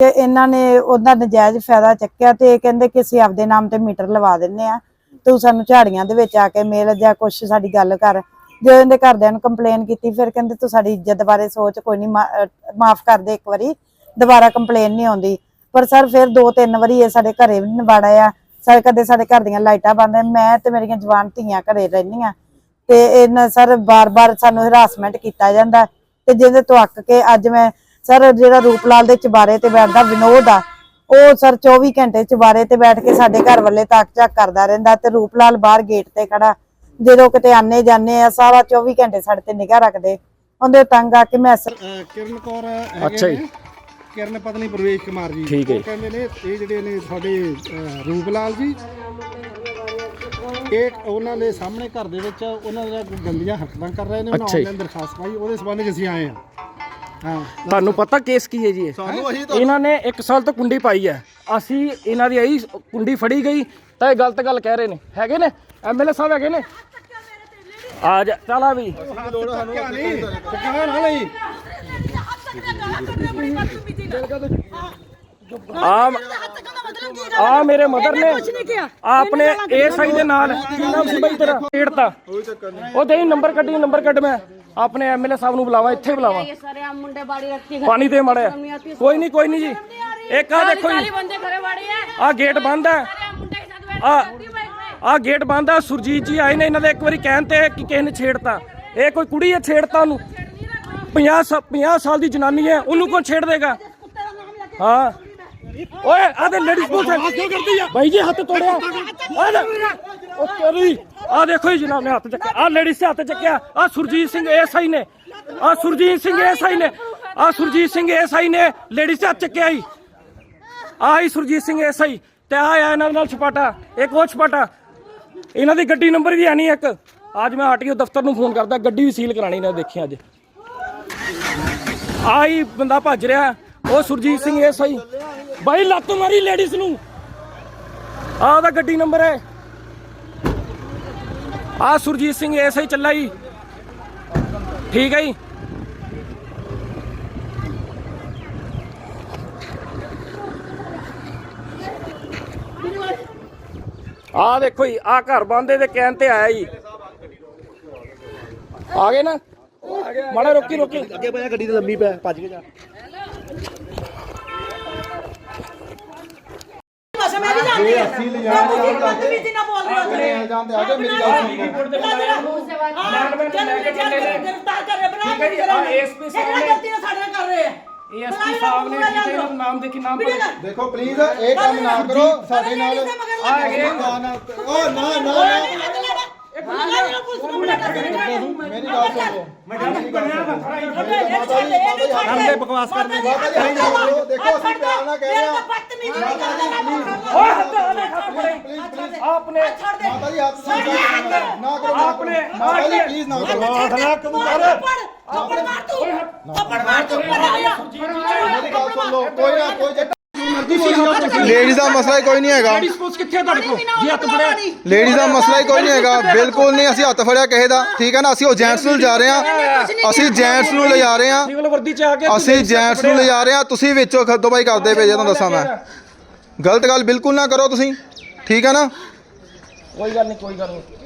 ਤੇ ਇਹਨਾਂ ਨੇ ਉਹਦਾ ਨਜਾਇਜ਼ ਫਾਇਦਾ ਚੱਕਿਆ ਤੇ ਇਹ ਕਹਿੰਦੇ ਕਿ ਅਸੀਂ ਆਪਦੇ ਨਾਮ ਤੇ ਮੀਟਰ ਲਵਾ ਦਿੰਨੇ ਆ ਤੂੰ ਸਾਨੂੰ ਝਾੜੀਆਂ ਦੇ ਵਿੱਚ ਆ ਕੇ ਮੇਲ ਜਾਂ ਕੁਛ ਸਾਡੀ ਗੱਲ ਕਰ। ਜਦੋਂ ਇਹਦੇ ਘਰਦਿਆਂ ਨੂੰ ਕੰਪਲੇਨ ਕੀਤੀ, ਫਿਰ ਕਹਿੰਦੇ ਤੂੰ ਸਾਡੀ ਇੱਜ਼ਤ ਬਾਰੇ ਸੋਚ, ਕੋਈ ਨਹੀਂ ਮਾਫ ਕਰ ਦੇ ਇੱਕ ਵਾਰੀ। ਦੁਬਾਰਾ ਕੰਪਲੇਨ ਨਹੀਂ ਆਉਂਦੀ। ਪਰ ਸਰ, ਫਿਰ ਦੋ ਤਿੰਨ ਵਾਰੀ ਇਹ ਸਾਡੇ ਘਰੇ ਵੀ ਨਵਾੜਾ ਆ। ਸਾਡੇ ਕਦੇ ਸਾਡੇ ਘਰ ਦੀਆਂ ਲਾਈਟਾਂ ਬੰਦ ਮੈਂ ਤੇ ਮੇਰੀਆਂ ਜਵਾਨ ਧੀਆਂ ਘਰੇ ਰਹਿੰਦੀਆਂ ਤੇ ਇਹਨਾਂ ਸਰ, ਬਾਰ-ਬਾਰ ਸਾਨੂੰ ਹਰਾਸਮੈਂਟ ਕੀਤਾ ਜਾਂਦਾ। ਤੇ ਜਿਹਦੇ ਤੋਂ ਅੱਕ ਕੇ ਅੱਜ ਮੈਂ ਸਰ ਜਿਹੜਾ ਰੂਪਲਾਲ ਦੇ ਚਬਾਰੇ ਤੇ ਬੈਠਦਾ ਵਿਨੋਦ ਆ ਉਹ ਸਰ 24 ਘੰਟੇ ਚਬਾਰੇ ਤੇ ਬੈਠ ਕੇ ਸਾਡੇ ਘਰ ਵੱਲੇ ਤੱਕ ਝੱਕ ਕਰਦਾ ਰਹਿੰਦਾ ਤੇ ਰੂਪਲਾਲ ਬਾਹਰ ਗੇਟ ਤੇ ਖੜਾ ਜਦੋਂ ਕਿਤੇ ਆਨੇ ਜਾਂਦੇ ਆ ਸਾਰਾ 24 ਘੰਟੇ ਸਾਡੇ ਤੇ ਨਿਗਾਹ ਰੱਖਦੇ ਉਹਦੇ ਤੰਗ ਆ ਕੇ ਮੈਂ ਕਿਰਨ ਕੌਰ ਹੈਗੇ ਅੱਛਾ ਜੀ। ਨੇ। ਕਿਰਨ ਪਤਨੀ ਪ੍ਰਵੇਸ਼ ਕੁਮਾਰ ਜੀ ਠੀਕ ਹੈ। ਕਹਿੰਦੇ ਨੇ ਇਹ ਜਿਹੜੇ ਨੇ ਸਾਡੇ ਰੂਪਲਾਲ ਜੀ ਇਹ ਉਹਨਾਂ ਦੇ ਸਾਹਮਣੇ ਘਰ ਦੇ ਵਿੱਚ ਉਹਨਾਂ ਦਾ ਗੰਦੀਆਂ ਹਰਕਤਾਂ ਕਰ ਰਹੇ ਨੇ ਉਹਨਾਂ। ਆਨਲਾਈਨ ਦਰਖਾਸਤ ਪਾਈ ਉਹਦੇ ਸੰਬੰਧ ਵਿੱਚ ਅਸੀਂ ਆਏ ਹਾਂ ਤੁਹਾਨੂੰ ਪਤਾ ਕੇਸ ਕੀ ਹੈ ਜੀ ਇਹ ਸਾਨੂੰ ਅਸੀਂ ਇਹਨਾਂ ਨੇ 1 ਸਾਲ ਤੋਂ ਕੁੰਡੀ ਪਾਈ ਹੈ ਅਸੀਂ ਇਹਨਾਂ ਦੀ ਆਈ ਕੁੰਡੀ ਫੜੀ ਗਈ ਤਾਂ ਇਹ ਗਲਤ ਗੱਲ ਕਹਿ ਰਹੇ ਨੇ ਹੈਗੇ ਨੇ ਐਮਐਲਏ ਸਾਹਿਬ ਹੈਗੇ ਨੇ ਆ ਜਾ ਚੱਲ ਆ ਵੀ ਲੋੜ ਸਾਨੂੰ ਕਿਹਾ ਨਾ ਲਈ ਆ ਆ ਮੇਰੇ ਮਦਰ ਨੇ। ਆਪਨੇ ਇਸ ਆਈ ਦੇ ਨਾਲ ਕੀ ਨਾਮ ਬਈ ਤੇਰਾ? ਢੇੜਤਾ ਉਹ ਦੇਈ ਨੰਬਰ ਕੱਢੀ ਨੰਬਰ ਕੱਢ ਮੈਂ। ਆਪਣੇ ਐਮਐਲਏ ਸਾਹਿਬ ਨੂੰ ਬੁਲਾਵਾ ਇੱਥੇ ਬੁਲਾਵਾ। ਪਾਣੀ ਦੇ ਮੜਿਆ ਕੋਈ ਨਹੀਂ ਕੋਈ ਨਹੀਂ ਜੀ। ਇੱਕ ਆ ਦੇਖੋ ਜੀ। ਆ ਗੇਟ ਬੰਦ ਹੈ। ਆ ਆ ਗੇਟ ਬੰਦ ਹੈ। ਸੁਰਜੀਤ ਜੀ ਆਏ ਨੇ ਇਹਨਾਂ ਦੇ ਇੱਕ ਵਾਰੀ ਕਹਿਣ ਤੇ ਕਿ ਕਿਸੇ ਨੇ ਛੇੜਤਾ। ਇਹ ਕੋਈ ਕੁੜੀ ਹੈ ਛੇੜਤਾ ਉਹਨੂੰ? 50 50 ਸਾਲ ਦੀ ਜਨਾਨੀ ਹੈ। ਉਹਨੂੰ ਕੌਣ ਛੇੜ ਦੇਗਾ? ਹਾਂ। ਓਏ ਆ ਤੇ ਲੇਡੀਜ਼ ਪੁਲਿਸ ਹੈ। ਕਿਉਂ ਕਰਦੀ ਆ? ਭਾਈ ਜੀ ਹੱਥ ਤੋੜਿਆ। ਆ ਲੈ। ਉਹ ਤੇਰੀ ਆ ਦੇਖੋ ਜੀ ਜਨਾਬ ਨੇ ਹੱਥ ਚੱਕਿਆ। ਆ ਲੇਡੀਜ਼ ਹੱਥ ਚੱਕਿਆ। ਆ ਸੁਰਜੀਤ ਸਿੰਘ ਐਸਆਈ ਨੇ। ਆ ਸੁਰਜੀਤ ਸਿੰਘ ਐਸਆਈ ਨੇ। ਆ ਸੁਰਜੀਤ ਸਿੰਘ ਐਸਆਈ ਨੇ। ਲੇਡੀਜ਼ ਹੱਥ ਚੱਕਿਆ ਹੀ ਆਈ ਸੁਰਜੀਤ ਸਿੰਘ ਐਸਆਈ ਤੇ ਆ ਆਇਆ ਇਹਨਾਂ ਨਾਲ ਛਪਾਟਾ। ਇੱਕ ਹੋਰ ਛਪਾਟਾ। ਇਹਨਾਂ ਦੀ ਗੱਡੀ ਨੰਬਰ ਵੀ ਆਣੀ ਇੱਕ। ਅੱਜ ਮੈਂ ਆਰਟੀਓ ਦਫ਼ਤਰ ਨੂੰ ਫੋਨ ਕਰਦਾ। ਗੱਡੀ ਵੀ ਸੀਲ ਕਰਾਣੀ ਨੇ ਦੇਖਿਆ ਅੱਜ। ਆਈ ਬੰਦਾ ਭੱਜ ਰਿਹਾ। ਉਹ ਸੁਰਜੀਤ ਸਿੰਘ ਐਸਆਈ ਬਾਈ, ਲੱਤ ਮਾਰੀ ਲੇਡੀਜ਼ ਨੂੰ। ਆ ਉਹਦਾ ਗੱਡੀ ਨੰਬਰ ਹੈ। ਆ ਸੁਰਜੀਤ ਸਿੰਘ ਐਸਆਈ ਚੱਲਾ ਜੀ। ਠੀਕ ਹੈ ਜੀ। ਆ ਦੇਖੋ ਜੀ ਆ ਘਰ ਬੰਦੇ ਦੇ ਕਹਿਣ ਤੇ ਆਇਆ ਜੀ। ਆ ਗਏ ਨਾ? ਮਾੜਾ ਰੋਕੀ ਰੋਕੀ। ਅੱਗੇ ਪਿਆ, ਗੱਡੀ ਤੇ ਲੰਮੀ ਪੈ ਭੱਜ ਕੇ ਜਾ। ਬਸ ਮੈਂ ਵੀ ਜਾਂਦੀ ਹਾਂ ਅਸੀਂ ਲੈ ਜਾਣਾ ਤੁਸੀਂ ਬਦਤਮੀਜ਼ੀ ਨਾਲ ਬੋਲ ਰਹੇ ਹੋ ਜਾਂਦੇ ਆਗੇ ਮੇਰੀ ਗੱਲ ਗ੍ਰਿਫਤਾਰ ਕਰ ਰਹੇ ਬਣਾ ਆਹ ASP ਸਾਹਿਬ ਨੇ- ਗਲਤੀਆਂ ਸਾਡੇ ਨਾਲ ਕਰ ਰਹੇ ਆ। ਏਐਸਪੀ ਸਾਹਿਬ ਨੇ ਠੀਕ ਹੈ ਇਹਨਾਂ ਦਾ ਨਾਮ ਦੇਖੀ ਨਾਮ ਦੇਖੋ ਪਲੀਜ਼ ਇਹ ਕੰਮ ਨਾ ਕਰੋ ਸਾਡੇ ਨਾਲ ਆ ਹੈਗੇ। ਨਾ ਨਾ ਨਾ ਨਾ ਨਾ। ਮੇਰੀ ਗੱਲ ਸੁਣੋ ਕਰਦੇ ਬਕਵਾਸ ਕਰਦੇ ਦੇਖੋ ਅਸੀਂ ਪਿਆਰ ਨਾਲ ਕਹਿ ਰਹੇ ਹਾਂ ਓਏ ਹੱਥ ਦੇਖ ਹੱਥ ਫੜੇ ਆਪਨੇ ਮਾਤਾ ਜੀ ਹੱਥ ਨਾ ਕਰੋ ਨਾ ਕਰੋ। ਆਪਣੇ ਮਾਤਾ ਜੀ ਪਲੀਜ਼ ਨਾ ਕਰੋ ਥੱਪੜ ਮਾਰ ਤੂੰ ਥੱਪੜ ਮਾਰ ਤੂੰ ਮੇਰੀ ਗੱਲ ਸੁਣ ਲਓ। ਕੋਈ ਨਾ ਕੋਈ ਲੇਡੀਜ਼ ਦਾ ਮਸਲਾ ਹੀ ਕੋਈ ਨਹੀਂ ਹੈਗਾ। ਲੇਡੀਜ਼ ਪੁਲਿਸ ਕਿੱਥੇ ਆ ਤੁਹਾਡੇ ਕੋਲ? ਜੀ ਹੱਥ ਫੜਿਆ ਲੇਡੀਜ਼ ਦਾ ਮਸਲਾ ਹੀ ਕੋਈ ਨਹੀਂ ਹੈਗਾ। ਬਿਲਕੁਲ ਨਹੀਂ ਅਸੀਂ ਹੱਥ ਫੜਿਆ ਕਿਸੇ ਦਾ। ਠੀਕ ਹੈ ਨਾ? ਅਸੀਂ ਉਹ ਜੈਂਟਸ ਨੂੰ ਲਿਜਾ ਰਹੇ ਹਾਂ। ਅਸੀਂ ਜੈਂਟਸ ਨੂੰ ਲਿਜਾ ਰਹੇ ਹਾਂ। ਸਿਵਲ ਵਰਦੀ ਚ ਆ ਕੇ ਅਸੀਂ ਜੈਂਟਸ ਨੂੰ ਲਿਜਾ ਰਹੇ ਹਾਂ। ਤੁਸੀਂ ਵਿੱਚੋਂ ਖੱਦੋਬਾਈ ਕਰਦੇ ਪਏ ਜੇ ਤੁਹਾਨੂੰ ਦੱਸਾਂ ਮੈਂ। ਗਲਤ ਗੱਲ ਬਿਲਕੁਲ ਨਾ ਕਰੋ ਤੁਸੀਂ। ਠੀਕ ਹੈ ਨਾ? ਕੋਈ ਗੱਲ ਨਹੀਂ ਕੋਈ ਗੱਲ ਨਹੀਂ।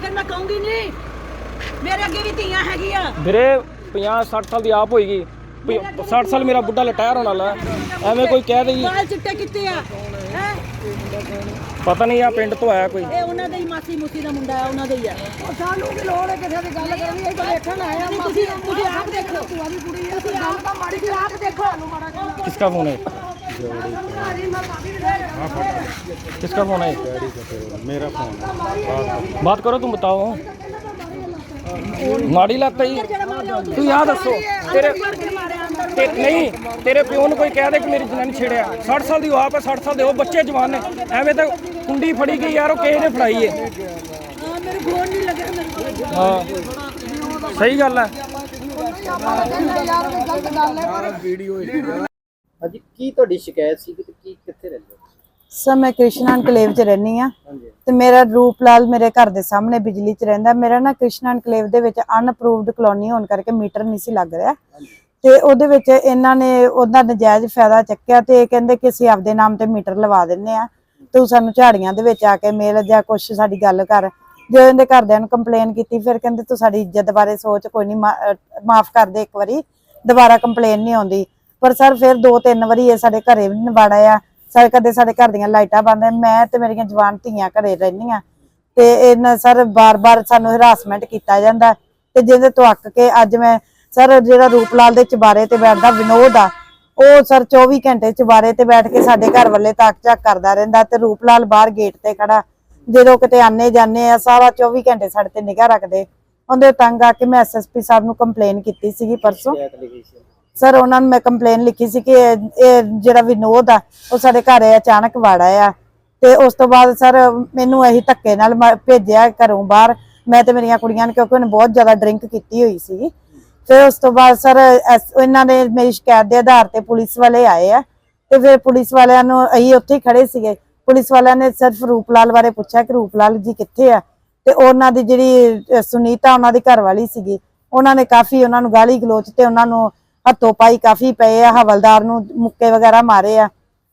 ਫਿਰ ਮੈਂ ਕਹੂੰਗੀ ਸਾਲ ਦੀ ਆਪ ਹੋਏਗੀ 60 ਸਾਲ ਮੇਰਾ ਬੁੱਢਾ ਲਟਾਇਰ ਹੋਣ ਵਾਲਾ। ਐਵੇਂ ਕੋਈ ਕਹਿ ਦੇਈ ਵਾਲ ਚਿੱਟੇ ਕਿੱਤੇ ਆ। ਹੈ? ਪਤਾ ਨਹੀਂ ਆ ਪਿੰਡ ਤੋਂ ਆਇਆ ਕੋਈ ਇਹ ਉਹਨਾਂ ਦੇ ਹੀ ਮਾਸੀ ਮੂਸੀ ਦਾ ਮੁੰਡਾ ਆ ਉਹਨਾਂ ਦੇ ਹੀ ਆ ਉਹ ਸਾਨੂੰ ਕੀ ਲੋੜ ਹੈ ਕਿਸੇ ਦੀ ਗੱਲ ਕਰਨੀ ਇਹ ਤਾਂ ਵੇਖਣ ਆਇਆ ਤੁਸੀਂ ਤੁਸੀਂ ਆਪ ਦੇਖੋ ਤੂੰ ਵੀ ਕੁੜੀ ਹੈ ਤੁਸੀਂ ਆਪ ਤਾਂ ਮਾੜੀ ਜਿਹੀ ਆਪ ਦੇਖੋ किसका फोन है किसका फोन है मेरा फोन है बात करो तुम बताओ ਮਾੜੀ ਲੱਤ ਹੀ ਤੂੰ ਯਾਦ ਦੱਸੋ ਤੇਰੇ ਤੇ ਨਹੀਂ ਤੇਰੇ ਪਿਓ ਨੂੰ ਕੋਈ ਕਹਿ ਦੇ ਕਿ ਮੇਰੀ ਜਨਾਨੀ ਛੇੜਿਆ। 60 ਸਾਲ ਦੀ ਉਹ ਆਪ ਹੈ 60 ਸਾਲ ਦੇ ਉਹ ਬੱਚੇ ਜਵਾਨ ਨੇ। ਐਵੇਂ ਤਾਂ ਕੁੰਡੀ ਫੜੀ ਗਈ ਯਾਰ ਉਹ ਕਿਸੇ ਨੇ ਫੜਾਈ ਏ। ਹਾਂ ਮੇਰੇ ਫੋਨ ਨਹੀਂ ਲੱਗਿਆ ਮੇਰੇ ਕੋਲ ਹਾਂ ਸਹੀ ਗੱਲ ਹੈ। ਹਾਂਜੀ ਕੀ ਤੁਹਾਡੀ ਸ਼ਿਕਾਇਤ ਸੀ ਕਿ ਕੀ ਕਿੱਥੇ ਰਹਿੰਦੇ ਹੋ? ਸਰ ਮੈਂ ਕ੍ਰਿਸ਼ਨਾ ਐਨਕਲੇਵ 'ਚ ਰਹਿੰਦੀ ਆ ਤੇ ਮੇਰਾ ਰੂਪ ਲਾਲ ਮੇਰੇ ਘਰ ਦੇ ਸਾਹਮਣੇ ਬਿਜਲੀ 'ਚ ਰਹਿੰਦਾ। ਮੇਰਾ ਨਾ ਕ੍ਰਿਸ਼ਨਾ ਐਨਕਲੇਵ ਦੇ ਵਿੱਚ ਅਨਅਪਰੂਵਡ ਕਲੋਨੀ ਹੋਣ ਕਰਕੇ ਮੀਟਰ ਨਹੀਂ ਸੀ ਲੱਗ ਰਿਹਾ। ਤੇ ਉਹਦੇ ਵਿੱਚ ਇਹਨਾਂ ਨੇ ਉਹਦਾ ਨਜਾਇਜ਼ ਫਾਇਦਾ ਚੱਕਿਆ ਤੇ ਕਹਿੰਦੇ ਕਿ ਅਸੀਂ ਆਪਦੇ ਨਾਮ ਤੇ ਮੀਟਰ ਲਵਾ ਦਿੰਨੇ ਆ। ਤੂੰ ਸਾਨੂੰ ਝਾੜੀਆਂ ਦੇ ਵਿੱਚ ਆ ਕੇ ਮੇਲ ਜਾਂ ਕੁਛ ਸਾਡੀ ਗੱਲ ਕਰ। ਜਦੋਂ ਇਹਦੇ ਘਰਦਿਆਂ ਨੂੰ ਕੰਪਲੇਨ ਕੀਤੀ, ਫਿਰ ਕਹਿੰਦੇ ਤੂੰ ਸਾਡੀ ਇੱਜ਼ਤ ਬਾਰੇ ਸੋਚ, ਕੋਈ ਨਹੀਂ ਮਾਫ ਕਰ ਦੇ ਇੱਕ ਵਾਰੀ। ਦੁਬਾਰਾ ਕੰਪਲੇਨ ਨਹੀਂ ਆਉਂਦੀ। ਪਰ ਸਰ, ਫਿਰ ਦੋ ਤਿੰਨ ਵਾਰੀ ਇਹ ਸਾਡੇ ਘਰੇ ਵੀ ਨਿਵਾੜਾ ਆ। ਸਰ, ਕਦੇ ਸਾਡੇ ਘਰ ਦੀਆਂ ਲਾਈਟਾਂ ਬੰਦ ਮੈਂ ਤੇ ਮੇਰੀਆਂ ਜਵਾਨ ਧੀਆਂ ਘਰੇ ਰਹਿੰਦੀਆਂ ਤੇ ਇਹਨਾਂ ਸਰ, ਬਾਰ-ਬਾਰ ਸਾਨੂੰ ਹਰਾਸਮੈਂਟ ਕੀਤਾ ਜਾਂਦਾ। ਤੇ ਜਿਹਦੇ ਤੋਂ ਅੱਕ ਕੇ ਅੱਜ ਮੈਂ ਸਰ ਜਿਹੜਾ ਰੂਪ ਲਾਲ ਦੇ ਚਬਾਰੇ ਤੇ ਬੈਠਦਾ ਵਿਨੋਦ ਆ ਉਹ ਸਰ 24 ਘੰਟੇ ਚਬਾਰੇ ਤੇ ਬੈਠ ਕੇ ਸਾਡੇ ਘਰ ਵੱਲੇ ਤੱਕ ਝੱਕ ਕਰਦਾ ਰਹਿੰਦਾ ਤੇ ਰੂਪ ਲਾਲ ਬਾਹਰ ਗੇਟ ਤੇ ਖੜਾ। ਜਦੋਂ ਕਿਤੇ ਆਨੇ ਜਾਂਦੇ ਆ ਸਾਰਾ 24 ਘੰਟੇ ਸਾਡੇ ਤੇ ਨਿਗਾਹ ਰੱਖਦੇ। ਉਹਦੇ ਤੰਗ ਆ ਕੇ ਮੈਂ ਐਸਐਸਪੀ ਸਾਹਿਬ ਨੂੰ ਕੰਪਲੇਨ ਕੀਤੀ ਸੀਗੀ ਪਰਸੋਂ। ਸਰ ਉਹਨਾਂ ਨੂੰ ਮੈਂ ਕੰਪਲੇਨ ਲਿਖੀ ਸੀ ਕਿ ਇਹ ਜਿਹੜਾ ਵਿਨੋਦ ਆ ਉਹ ਸਾਡੇ ਘਰ ਅਚਾਨਕ ਵਾੜਾ ਆ। ਤੇ ਉਸ ਤੋਂ ਬਾਅਦ ਸਰ ਮੈਨੂੰ ਇਹੀ ਧੱਕੇ ਨਾਲ ਭੇਜਿਆ ਘਰੋਂ ਬਾਹਰ। ਮੈਂ ਤੇ ਮੇਰੀਆਂ ਕੁੜੀਆਂ ਨੇ ਕਿਉਂਕਿ ਉਹਨੇ ਬਹੁਤ ਜ਼ਿਆਦਾ ਡਰਿੰਕ ਕੀਤੀ ਹੋਈ ਸੀ ਫਿਰ ਉਸ ਤੋਂ ਬਾਅਦ ਸਰ ਇਹਨਾਂ ਨੇ ਮੇਰੀ ਸ਼ਿਕਾਇਤ ਦੇ ਆਧਾਰ ਤੇ ਪੁਲਿਸ ਵਾਲੇ ਆਏ ਆ ਤੇ ਫਿਰ ਪੁਲਿਸ ਵਾਲਿਆਂ ਨੂੰ ਅਸੀਂ ਉੱਥੇ ਹੀ ਖੜੇ ਸੀਗੇ। ਪੁਲਿਸ ਵਾਲਿਆਂ ਨੇ ਸਿਰਫ ਰੂਪਲਾਲ ਬਾਰੇ ਪੁੱਛਿਆ ਕਿ ਰੂਪਲਾਲ ਜੀ ਕਿੱਥੇ ਆ ਤੇ ਉਹਨਾਂ ਦੀ ਜਿਹੜੀ ਸੁਨੀਤਾ ਉਹਨਾਂ ਦੀ ਘਰ ਵਾਲੀ ਸੀਗੀ, ਉਹਨਾਂ ਨੇ ਕਾਫੀ ਉਹਨਾਂ ਨੂੰ ਗਾਲੀ ਗਲੋਚ ਤੇ ਉਹਨਾਂ ਨੂੰ ਹੱਥੋਂ ਪਾਈ ਕਾਫੀ ਪਏ ਆ, ਹਵਲਦਾਰ ਨੂੰ ਮੁੱਕੇ ਵਗੈਰਾ ਮਾਰੇ ਆ।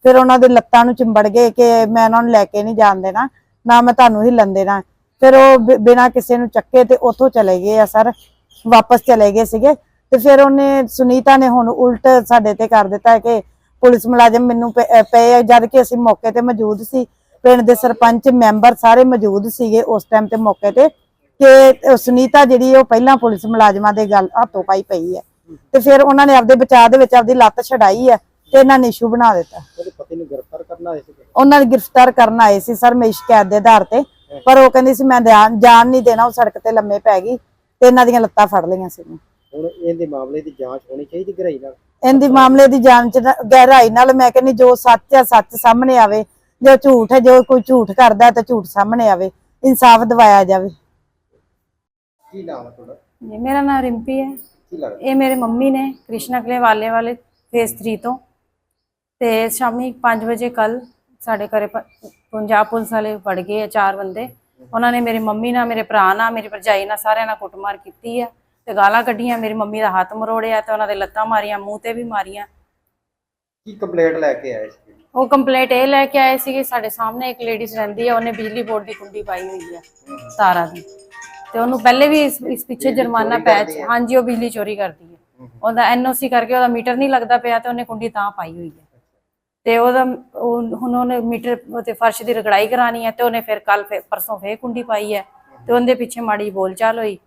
ਫਿਰ ਉਹਨਾਂ ਦੇ ਲੱਤਾਂ ਨੂੰ ਚਿੰਬੜ ਗਏ ਕਿ ਮੈਂ ਉਹਨਾਂ ਨੂੰ ਲੈ ਕੇ ਨਹੀਂ ਜਾਣ ਦੇਣਾ, ਨਾ ਮੈਂ ਤੁਹਾਨੂੰ ਹਿੱਲਣ ਦੇਣਾ। ਫਿਰ ਉਹ ਬਿਨਾਂ ਕਿਸੇ ਨੂੰ ਚੱਕੇ ਤੇ ਉੱਥੋਂ ਚਲੇ ਗਏ ਆ ਸਰ। ਵਾਪਸ ਚਲੇ ਗਏ ਸੀਗੇ ਤੇ ਫਿਰ ਉਹਨੇ ਸੁਨੀਤਾ ਨੇ ਹੁਣ ਉਲਟ ਸਾਡੇ ਤੇ ਕਰ ਦਿੱਤਾ ਕਿ ਪੁਲਿਸ ਮੁਲਾਜ਼ਮ ਮੈਨੂੰ ਪਏ ਜਦ ਕਿ ਅਸੀਂ ਮੌਕੇ ਤੇ ਮੌਜੂਦ ਸੀ। ਪਿੰਡ ਦੇ ਸਰਪੰਚ ਮੈਂਬਰ ਸਾਰੇ ਮੌਜੂਦ ਸੀਗੇ ਉਸ ਟਾਈਮ ਤੇ ਮੌਕੇ ਤੇ ਕਿ ਸੁਨੀਤਾ ਜਿਹੜੀ ਉਹ ਪਹਿਲਾਂ ਪੁਲਿਸ ਮੁਲਾਜ਼ਮਾਂ ਦੇ ਗੱਲ ਹੱਥੋਂ ਪਾਈ ਪਈ ਹੈ ਤੇ ਫਿਰ ਉਹਨਾਂ ਨੇ ਆਪਦੇ ਬਚਾਅ ਦੇ ਵਿੱਚ ਆਪਦੀ ਲੱਤ ਛਡਾਈ ਹੈ ਤੇ ਇਹਨਾਂ ਨੇ ਇਸ਼ੂ ਬਣਾ ਦਿੱਤਾ। ਉਹਦੇ ਪਤੀ ਨੂੰ ਗ੍ਰਿਫਤਾਰ ਕਰਨਾ ਆਏ ਸੀ ਉਹਨਾਂ ਨੂੰ ਗ੍ਰਿਫਤਾਰ ਕਰਨ ਆਏ ਸੀ ਸਰ ਮੇਰੀ ਸ਼ਿਕਾਇਤ ਦੇ ਆਧਾਰ ਤੇ। ਪਰ ਉਹ ਕਹਿੰਦੀ ਸੀ ਮੈਂ ਜਾਣ ਨਹੀਂ ਦੇਣਾ ਉਹ ਸੜਕ ਤੇ ਲੰਮੇ ਪੈ ਗਈ। ਤੇ ਇਹਨਾਂ ਦੀਆਂ ਲੱਤਾਂ ਫੜ ਲਈਆਂ ਸੀ। ਹੁਣ ਇਹਦੇ ਮਾਮਲੇ ਦੀ ਜਾਂਚ ਹੋਣੀ ਚਾਹੀਦੀ ਗਹਿਰਾਈ ਨਾਲ? ਇਹਦੀ ਮਾਮਲੇ ਦੀ ਜਾਂਚ ਨਾ- ਗਹਿਰਾਈ ਨਾਲ ਮੈਂ ਕਹਿੰਦੀ ਜੋ ਸੱਚ ਹੈ ਸੱਚ ਸਾਹਮਣੇ ਆਵੇ ਜੋ ਝੂਠ ਹੈ ਜੋ ਕੋਈ ਝੂਠ ਕਰਦਾ ਤਾਂ ਝੂਠ ਸਾਹਮਣੇ ਆਵੇ ਇਨਸਾਫ ਦਿਵਾਇਆ ਜਾਵੇ। ਕੀ ਨਾਮ ਹੈ ਤੁਹਾਡਾ? ਜੀ ਮੇਰਾ ਨਾਮ ਰਿੰਪੀ ਹੈ। ਕੀ ਲੱਗਦਾ? ਇਹ ਮੇਰੇ ਮੰਮੀ ਨੇ ਕ੍ਰਿਸ਼ਨਾ ਕਲੇ ਵਾਲੇ ਵਾਲੇ ਫੇਸ 3 ਤੋਂ। ਤੇ ਸ਼ਾਮੀ 5 ਵਜੇ ਕੱਲ ਸਾਡੇ ਘਰੇ ਪ- ਪੰਜਾਬ ਪੁਲਿਸ ਵਾਲੇ ਵੜ ਗਏ ਆ ਚਾਰ ਬੰਦੇ। ਉਹਨਾਂ ਨੇ ਮੇਰੀ ਮੰਮੀ ਨਾਲ ਮੇਰੇ ਭਰਾ ਨਾਲ ਮੇਰੀ ਭਰਜਾਈ ਨਾਲ ਸਾਰਿਆਂ ਨਾਲ ਕੁੱਟਮਾਰ ਕੀਤੀ ਹੈ ਤੇ ਗਾਲਾਂ ਕੱਢੀਆਂ। ਮੇਰੀ ਮੰਮੀ ਦਾ ਹੱਥ ਮਰੋੜਿਆ ਤੇ ਉਹਨਾਂ ਦੇ ਲੱਤਾਂ ਮਾਰੀਆਂ ਮੂੰਹ ਤੇ ਵੀ ਮਾਰੀਆਂ। ਕੀ ਕੰਪਲੇਂਟ ਲੈ ਕੇ ਆਏ ਸੀ? ਉਹ ਕੰਪਲੇਂਟ ਇਹ ਲੈ ਕੇ ਆਏ ਸੀ ਕਿ ਸਾਡੇ ਸਾਹਮਣੇ ਇੱਕ ਲੇਡੀਜ਼ ਰਹਿੰਦੀ ਹੈ ਉਹਨੇ ਬਿਜਲੀ ਬੋਰਡ ਦੀ ਕੁੰਡੀ ਪਾਈ ਹੋਈ ਹੈ ਤਾਰਾਂ ਦੀ। ਤੇ ਉਹਨੂੰ ਪਹਿਲੇ ਵੀ ਇਸ ਇਸ ਪਿੱਛੇ ਜੁਰਮਾਨਾ ਪੈ ਹਾਂਜੀ ਉਹ ਬਿਜਲੀ ਚੋਰੀ ਕਰਦੀ ਹੈ ਉਹਦਾ ਐਨਓਸੀ ਕਰਕੇ ਉਹਦਾ ਮੀਟਰ ਨਹੀਂ ਲੱਗਦਾ ਪਿਆ ਤੇ ਉਹਨੇ ਕੁੰਡੀ ਤਾਂ ਪਾਈ ਹੋਈ ਹੈ ਤੇ ਉਹਦਾ ਉਹ- ਹੁਣ ਉਹਨੇ ਮੀਟਰ ਤੇ ਫਰਸ਼ ਦੀ ਰਗੜਾਈ ਕਰਾਣੀ ਹੈ ਤੇ ਉਹਨੇ ਫਿਰ ਕੱਲ ਪਰਸੋਂ ਫੇਰ ਕੁੰਡੀ ਪਾਈ ਹੈ ਤੇ ਉਹਦੇ ਪਿੱਛੇ ਮਾੜੀ ਬੋਲਚਾਲ ਹੋਈ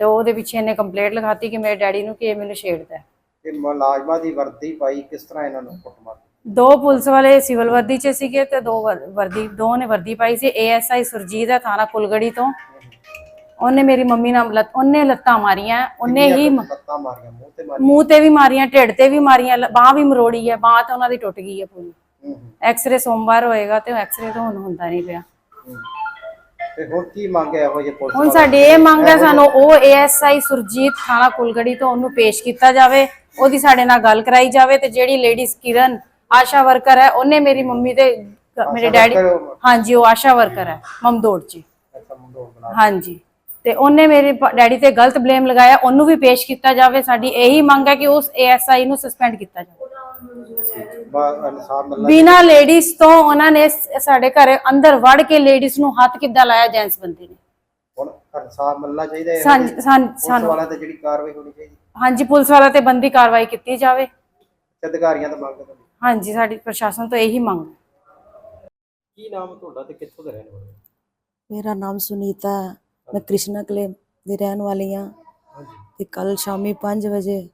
ਤੇ ਉਹਦੇ ਪਿੱਛੇ ਇਹਨੇ ਕੰਪਲੇਂਟ ਲਿਖਾਤੀ ਕਿ ਮੇਰੇ ਡੈਡੀ ਨੂੰ ਕਿ ਇਹ ਮੈਨੂੰ ਛੇੜਦਾ ਹੈ। ਕਿ ਮੁਲਾਜ਼ਮਾਂ ਦੀ ਵਰਦੀ ਪਾਈ ਕਿਸ ਤਰ੍ਹਾਂ ਇਹਨਾਂ ਨੂੰ ਕੁੱਟਮਾਰ ਦੋ ਪੁਲਿਸ ਵਾਲੇ ਸਿਵਲ ਵਰਦੀ 'ਚ ਸੀਗੇ ਤੇ ਦੋ ਵਰ- ਵਰਦੀ ਦੋ ਨੇ ਵਰਦੀ ਪਾਈ ਸੀ ਏਐਸਆਈ ਸੁਰਜੀਤ ਹੈ ਥਾਣਾ ਕੁਲਗੜੀ ਤੋਂ ਉਹਨੇ ਮੇਰੀ ਮੰਮੀ ਨਾਲ ਲੱਤ ਉਹਨੇ ਲੱਤਾਂ ਮਾਰੀਆਂ ਉਹਨੇ ਹੀ ਮ- ਲੱਤਾਂ ਮਾਰੀਆਂ ਮੂੰਹ ਤੇ ਮਾਰੀ ਮੂੰਹ ਤੇ ਵੀ ਮਾਰੀਆਂ ਢਿੱਡ ਤੇ ਵੀ ਮਾਰੀਆਂ ਬਾਹ ਵੀ ਮਰੋੜੀ ਹੈ ਬਾਹ ਤਾਂ ਉਹਨਾਂ ਦੀ ਟੁੱਟ ਗਈ ਹੈ ਪੂਰੀ। ਹੂੰ, ਹੂੰ, ਐਕਸ-ਰੇ ਸੋਮਵਾਰ ਹੋਏਗਾ ਤੇ ਐਕਸ-ਰੇ ਤਾਂ ਹੁਣ ਹੁੰਦਾ ਨਹੀਂ ਪਿਆ। ਹੂੰ। ਤੇ ਹੁਣ ਕੀ ਮੰਗ ਹੈ ਇਹੋ ਜਿਹੇ ਪੁਲਿਸ ਹੁਣ ਵਾਲਿਆਂ ਸਾਡੀ ਇਹ ਮੰਗ ਹੈ ਸਾਨੂੰ ਉਹ ਏਐਸਆਈ ਸੁਰਜੀਤ ਥਾਣਾ ਕੁਲਗੜੀ ਤੋਂ ਉਹਨੂੰ ਪੇਸ਼ ਕੀਤਾ ਜਾਵੇ ਉਹਦੀ ਸਾਡੇ ਨਾਲ ਗੱਲ ਕਰਾਈ ਜਾਵੇ ਤੇ ਜਿਹੜੀ ਲੇਡੀਜ਼ ਕਿਰਨ ਆਸ਼ਾ ਵਰਕਰ ਹੈ ਉਹਨੇ ਮੇਰੀ ਮੰਮੀ ਤੇ ਮੇਰੇ ਡੈਡੀ worker? ਹਾਂਜੀ ਉਹ ਆਸ਼ਾ ਵਰਕਰ ਹੈ ਮਮਦੋੜ ਚ ਅੱਛਾ ਮੁੰਡੋ ਬਣਾ ਹਾਂਜੀ। ਤੇ ਉਹਨੇ ਮੇਰੇ ਡੈਡੀ ਤੇ ਗਲਤ ਬਲੇਮ ਲਗਾਇਆ ਉਹਨੂੰ ਵੀ ਪੇਸ਼ ਕੀਤਾ ਜਾਵੇ। ਸਾਡੀ ਇਹੀ ਮੰਗ ਹੈ ਕਿ ਉਸ ਏਐਸਆਈ ਨੂੰ ਸਸਪੈਂਡ ਕੀਤਾ ਜਾਵੇ। ਬਿਨਾ ਲੇਡੀਜ਼ ਤੋਂ ਉਹਨਾਂ ਨੇ ਸਾਡੇ ਘਰੇ ਅੰਦਰ ਵੜ ਕੇ ਲੇਡੀਜ਼ ਨੂੰ ਹੱਥ ਕਿੱਦਾਂ ਲਾਇਆ ਜੈਂਟਸ ਬੰਦੇ ਨੇ। ਹੁਣ ਇਨਸਾਫ ਮਿਲਣਾ ਚਾਹੀਦਾ ਹੈ ਸਾਨ- ਸਾਨ- ਪੁਲਿਸ ਸਾਨੂੰ ਵਾਲਿਆਂ ਤੇ ਜਿਹੜੀ ਕਾਰਵਾਈ ਹੋਣੀ ਚਾਹੀਦੀ। ਹਾਂਜੀ ਪੁਲਿਸ ਵਾਲਾ ਤੇ ਬੰਦੀ ਕਾਰਵਾਈ ਕੀਤੀ ਜਾਵੇ। ਅਧਿਕਾਰੀਆਂ ਤੋਂ ਮੰਗ। ਹਾਂਜੀ ਸਾਡੀ ਪ੍ਰਸ਼ਾਸਨ ਤੋਂ ਇਹੀ ਮੰਗ ਕੀ ਨਾਮ ਤੁਹਾਡਾ ਤੇ ਕਿੱਥੋਂ ਦੇ ਰਹਿਣ ਵਾਲੇ ਹੋ? ਮੇਰਾ ਨਾਮ ਸੁਨੀਤਾ ਹੈ। ਮੈਂ ਕ੍ਰਿਸ਼ਨਾ ਕਲੇ ਦੀ ਰਹਿਣ ਵਾਲੀ ਹਾਂ। ਤੇ ਕੱਲ ਸ਼ਾਮੀ 5 ਵਜੇ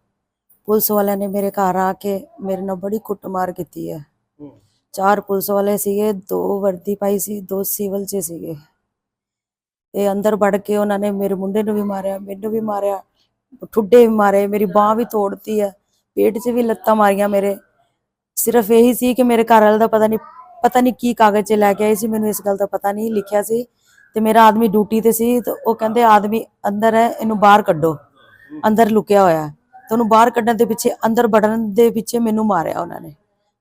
ਪੁਲਿਸ ਵਾਲਿਆਂ ਨੇ ਮੇਰੇ ਘਰ ਆ ਕੇ ਮੇਰੇ ਨਾਲ ਬੜੀ ਕੁੱਟਮਾਰ ਕੀਤੀ ਹੈ। ਚਾਰ ਪੁਲਿਸ ਵਾਲੇ ਸੀਗੇ ਦੋ ਵਰਦੀ ਪਾਈ ਸੀ ਦੋ ਸਿਵਲ 'ਚ ਸੀਗੇ। ਤੇ ਅੰਦਰ ਵੜ ਕੇ ਉਹਨਾਂ ਨੇ ਮੇਰੇ ਮੁੰਡੇ ਨੂੰ ਵੀ ਮਾਰਿਆ ਮੈਨੂੰ ਵੀ ਮਾਰਿਆ ਠੁੱਡੇ ਵੀ ਮਾਰੇ ਮੇਰੀ ਬਾਹ ਵੀ ਤੋੜਤੀ ਹੈ। ਪੇਟ 'ਚ ਵੀ ਲੱਤਾਂ ਮਾਰੀਆਂ ਮੇਰੇ। ਸਿਰਫ ਇਹੀ ਸੀ ਕਿ ਮੇਰੇ ਘਰ ਵਾਲੇ ਦਾ ਪਤਾ ਨਹੀਂ ਪਤਾ ਨਹੀਂ ਕੀ ਕਾਗਜ਼ 'ਚ ਲੈ ਕੇ ਆਏ ਸੀ ਮੈਨੂੰ ਇਸ ਗੱਲ ਦਾ ਪਤਾ ਨਹੀਂ ਲਿਖਿਆ ਸੀ। ਤੇ ਮੇਰਾ ਆਦਮੀ ਡਿਊਟੀ ਤੇ ਸੀ ਤੇ ਉਹ ਕਹਿੰਦੇ ਆਦਮੀ ਅੰਦਰ ਹੈ ਇਹਨੂੰ ਬਾਹਰ ਕੱਢੋ। ਅੰਦਰ ਲੁਕਿਆ ਹੋਇਆ ਤੇ ਉਹਨੂੰ ਬਾਹਰ ਕੱਢਣ ਦੇ ਪਿੱਛੇ ਅੰਦਰ ਵੜਨ ਦੇ ਪਿੱਛੇ ਮੈਨੂੰ ਮਾਰਿਆ ਉਹਨਾਂ ਨੇ।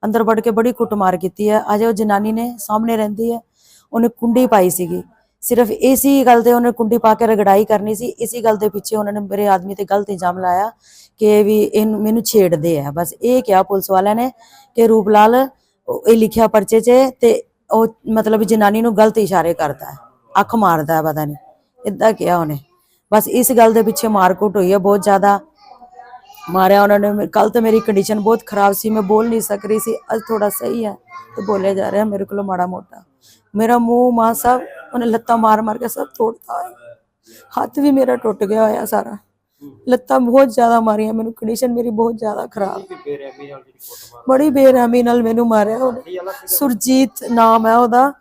ਅੰਦਰ ਵੜ ਕੇ ਬੜੀ ਕੁੱਟਮਾਰ ਕੀਤੀ ਹੈ। ਅਜੇ ਉਹ ਜਨਾਨੀ ਨੇ ਸਾਹਮਣੇ ਰਹਿੰਦੀ ਹੈ। ਉਹਨੇ ਕੁੰਡੀ ਪਾਈ ਸੀਗੀ। ਸਿਰਫ ਇਸੀ ਗੱਲ ਤੇ ਉਹਨੇ ਕੁੰਡੀ ਪਾ ਕੇ ਰਗੜਾਈ ਕਰਨੀ ਸੀ। ਇਸੀ ਗੱਲ ਦੇ ਪਿੱਛੇ ਉਹਨਾਂ ਨੇ ਮੇਰੇ ਆਦਮੀ ਤੇ ਗਲਤ ਇਲਜ਼ਾਮ ਲਾਇਆ ਕਿ ਵੀ ਇਹਨੂੰ ਮੈਨੂੰ ਛੇੜਦੇ ਆ। ਬਸ ਇਹ ਕਿਹਾ ਪੁਲਿਸ ਵਾਲਿਆਂ ਨੇ ਕਿ ਰੂਪ ਲਾਲ ਉਹ- ਇਹ ਲਿਖਿਆ ਪਰਚੇ 'ਚ ਤੇ ਉਹ ਮਤਲਬ ਜਨਾਨੀ ਨੂੰ ਗਲਤ ਇਸ਼ਾਰੇ ਕਰਦਾ ਹੈ। ਅੱਖ ਮਾਰਦਾ ਹੈ, ਪਤਾ ਨਹੀਂ। ਇਦਾਂ ਕਿਹਾ ਉਹਨੇ। ਬਸ ਇਸ ਗੱਲ ਦੇ ਪਿੱਛੇ ਮਾਰਕੁੱਟ ਹੋਈ ਹੈ, ਬਹੁਤ ਜ਼ਿਆਦਾ ਮਾਰਿਆ ਉਹਨਾਂ ਨੇ। ਕੱਲ ਤਾਂ ਮੇਰੀ ਕੰਡੀਸ਼ਨ ਬਹੁਤ ਖਰਾਬ ਸੀ, ਮੈਂ ਬੋਲ ਨਹੀਂ ਸਕ ਰਹੀ ਸੀ। ਅੱਜ ਥੋੜਾ ਸਹੀ ਹੈ, ਤੇ ਬੋਲਿਆ ਜਾ ਰਿਹਾ ਮੇਰੇ ਕੋਲੋਂ ਮਾੜਾ ਮੋਟਾ। ਮੇਰਾ ਮੂੰਹ, ਮਾਂ ਸਭ, ਉਹਨੇ ਲੱਤਾਂ ਮਾਰ ਮਾਰ ਕੇ ਸਭ ਤੋੜਤਾ ਹੋਇਆ। ਹੱਥ ਵੀ ਮੇਰਾ ਟੁੱਟ ਗਿਆ ਹੋਇਆ ਸਾਰਾ। ਲੱਤਾਂ ਬਹੁਤ ਜ਼ਿਆਦਾ ਮਾਰੀਆਂ ਮੈਨੂੰ ਕੰਡੀਸ਼ਨ ਮੇਰੀ ਬਹੁਤ ਜ਼ਿਆਦਾ ਖਰਾਬ। ਬੜੀ ਬੇਰਹਿਮੀ ਨਾਲ ਮੈਨੂੰ ਮਾਰਿਆ ਉਹਨੇ। ਸੁਰਜੀਤ ਨਾਮ ਹੈ ਉਹਦਾ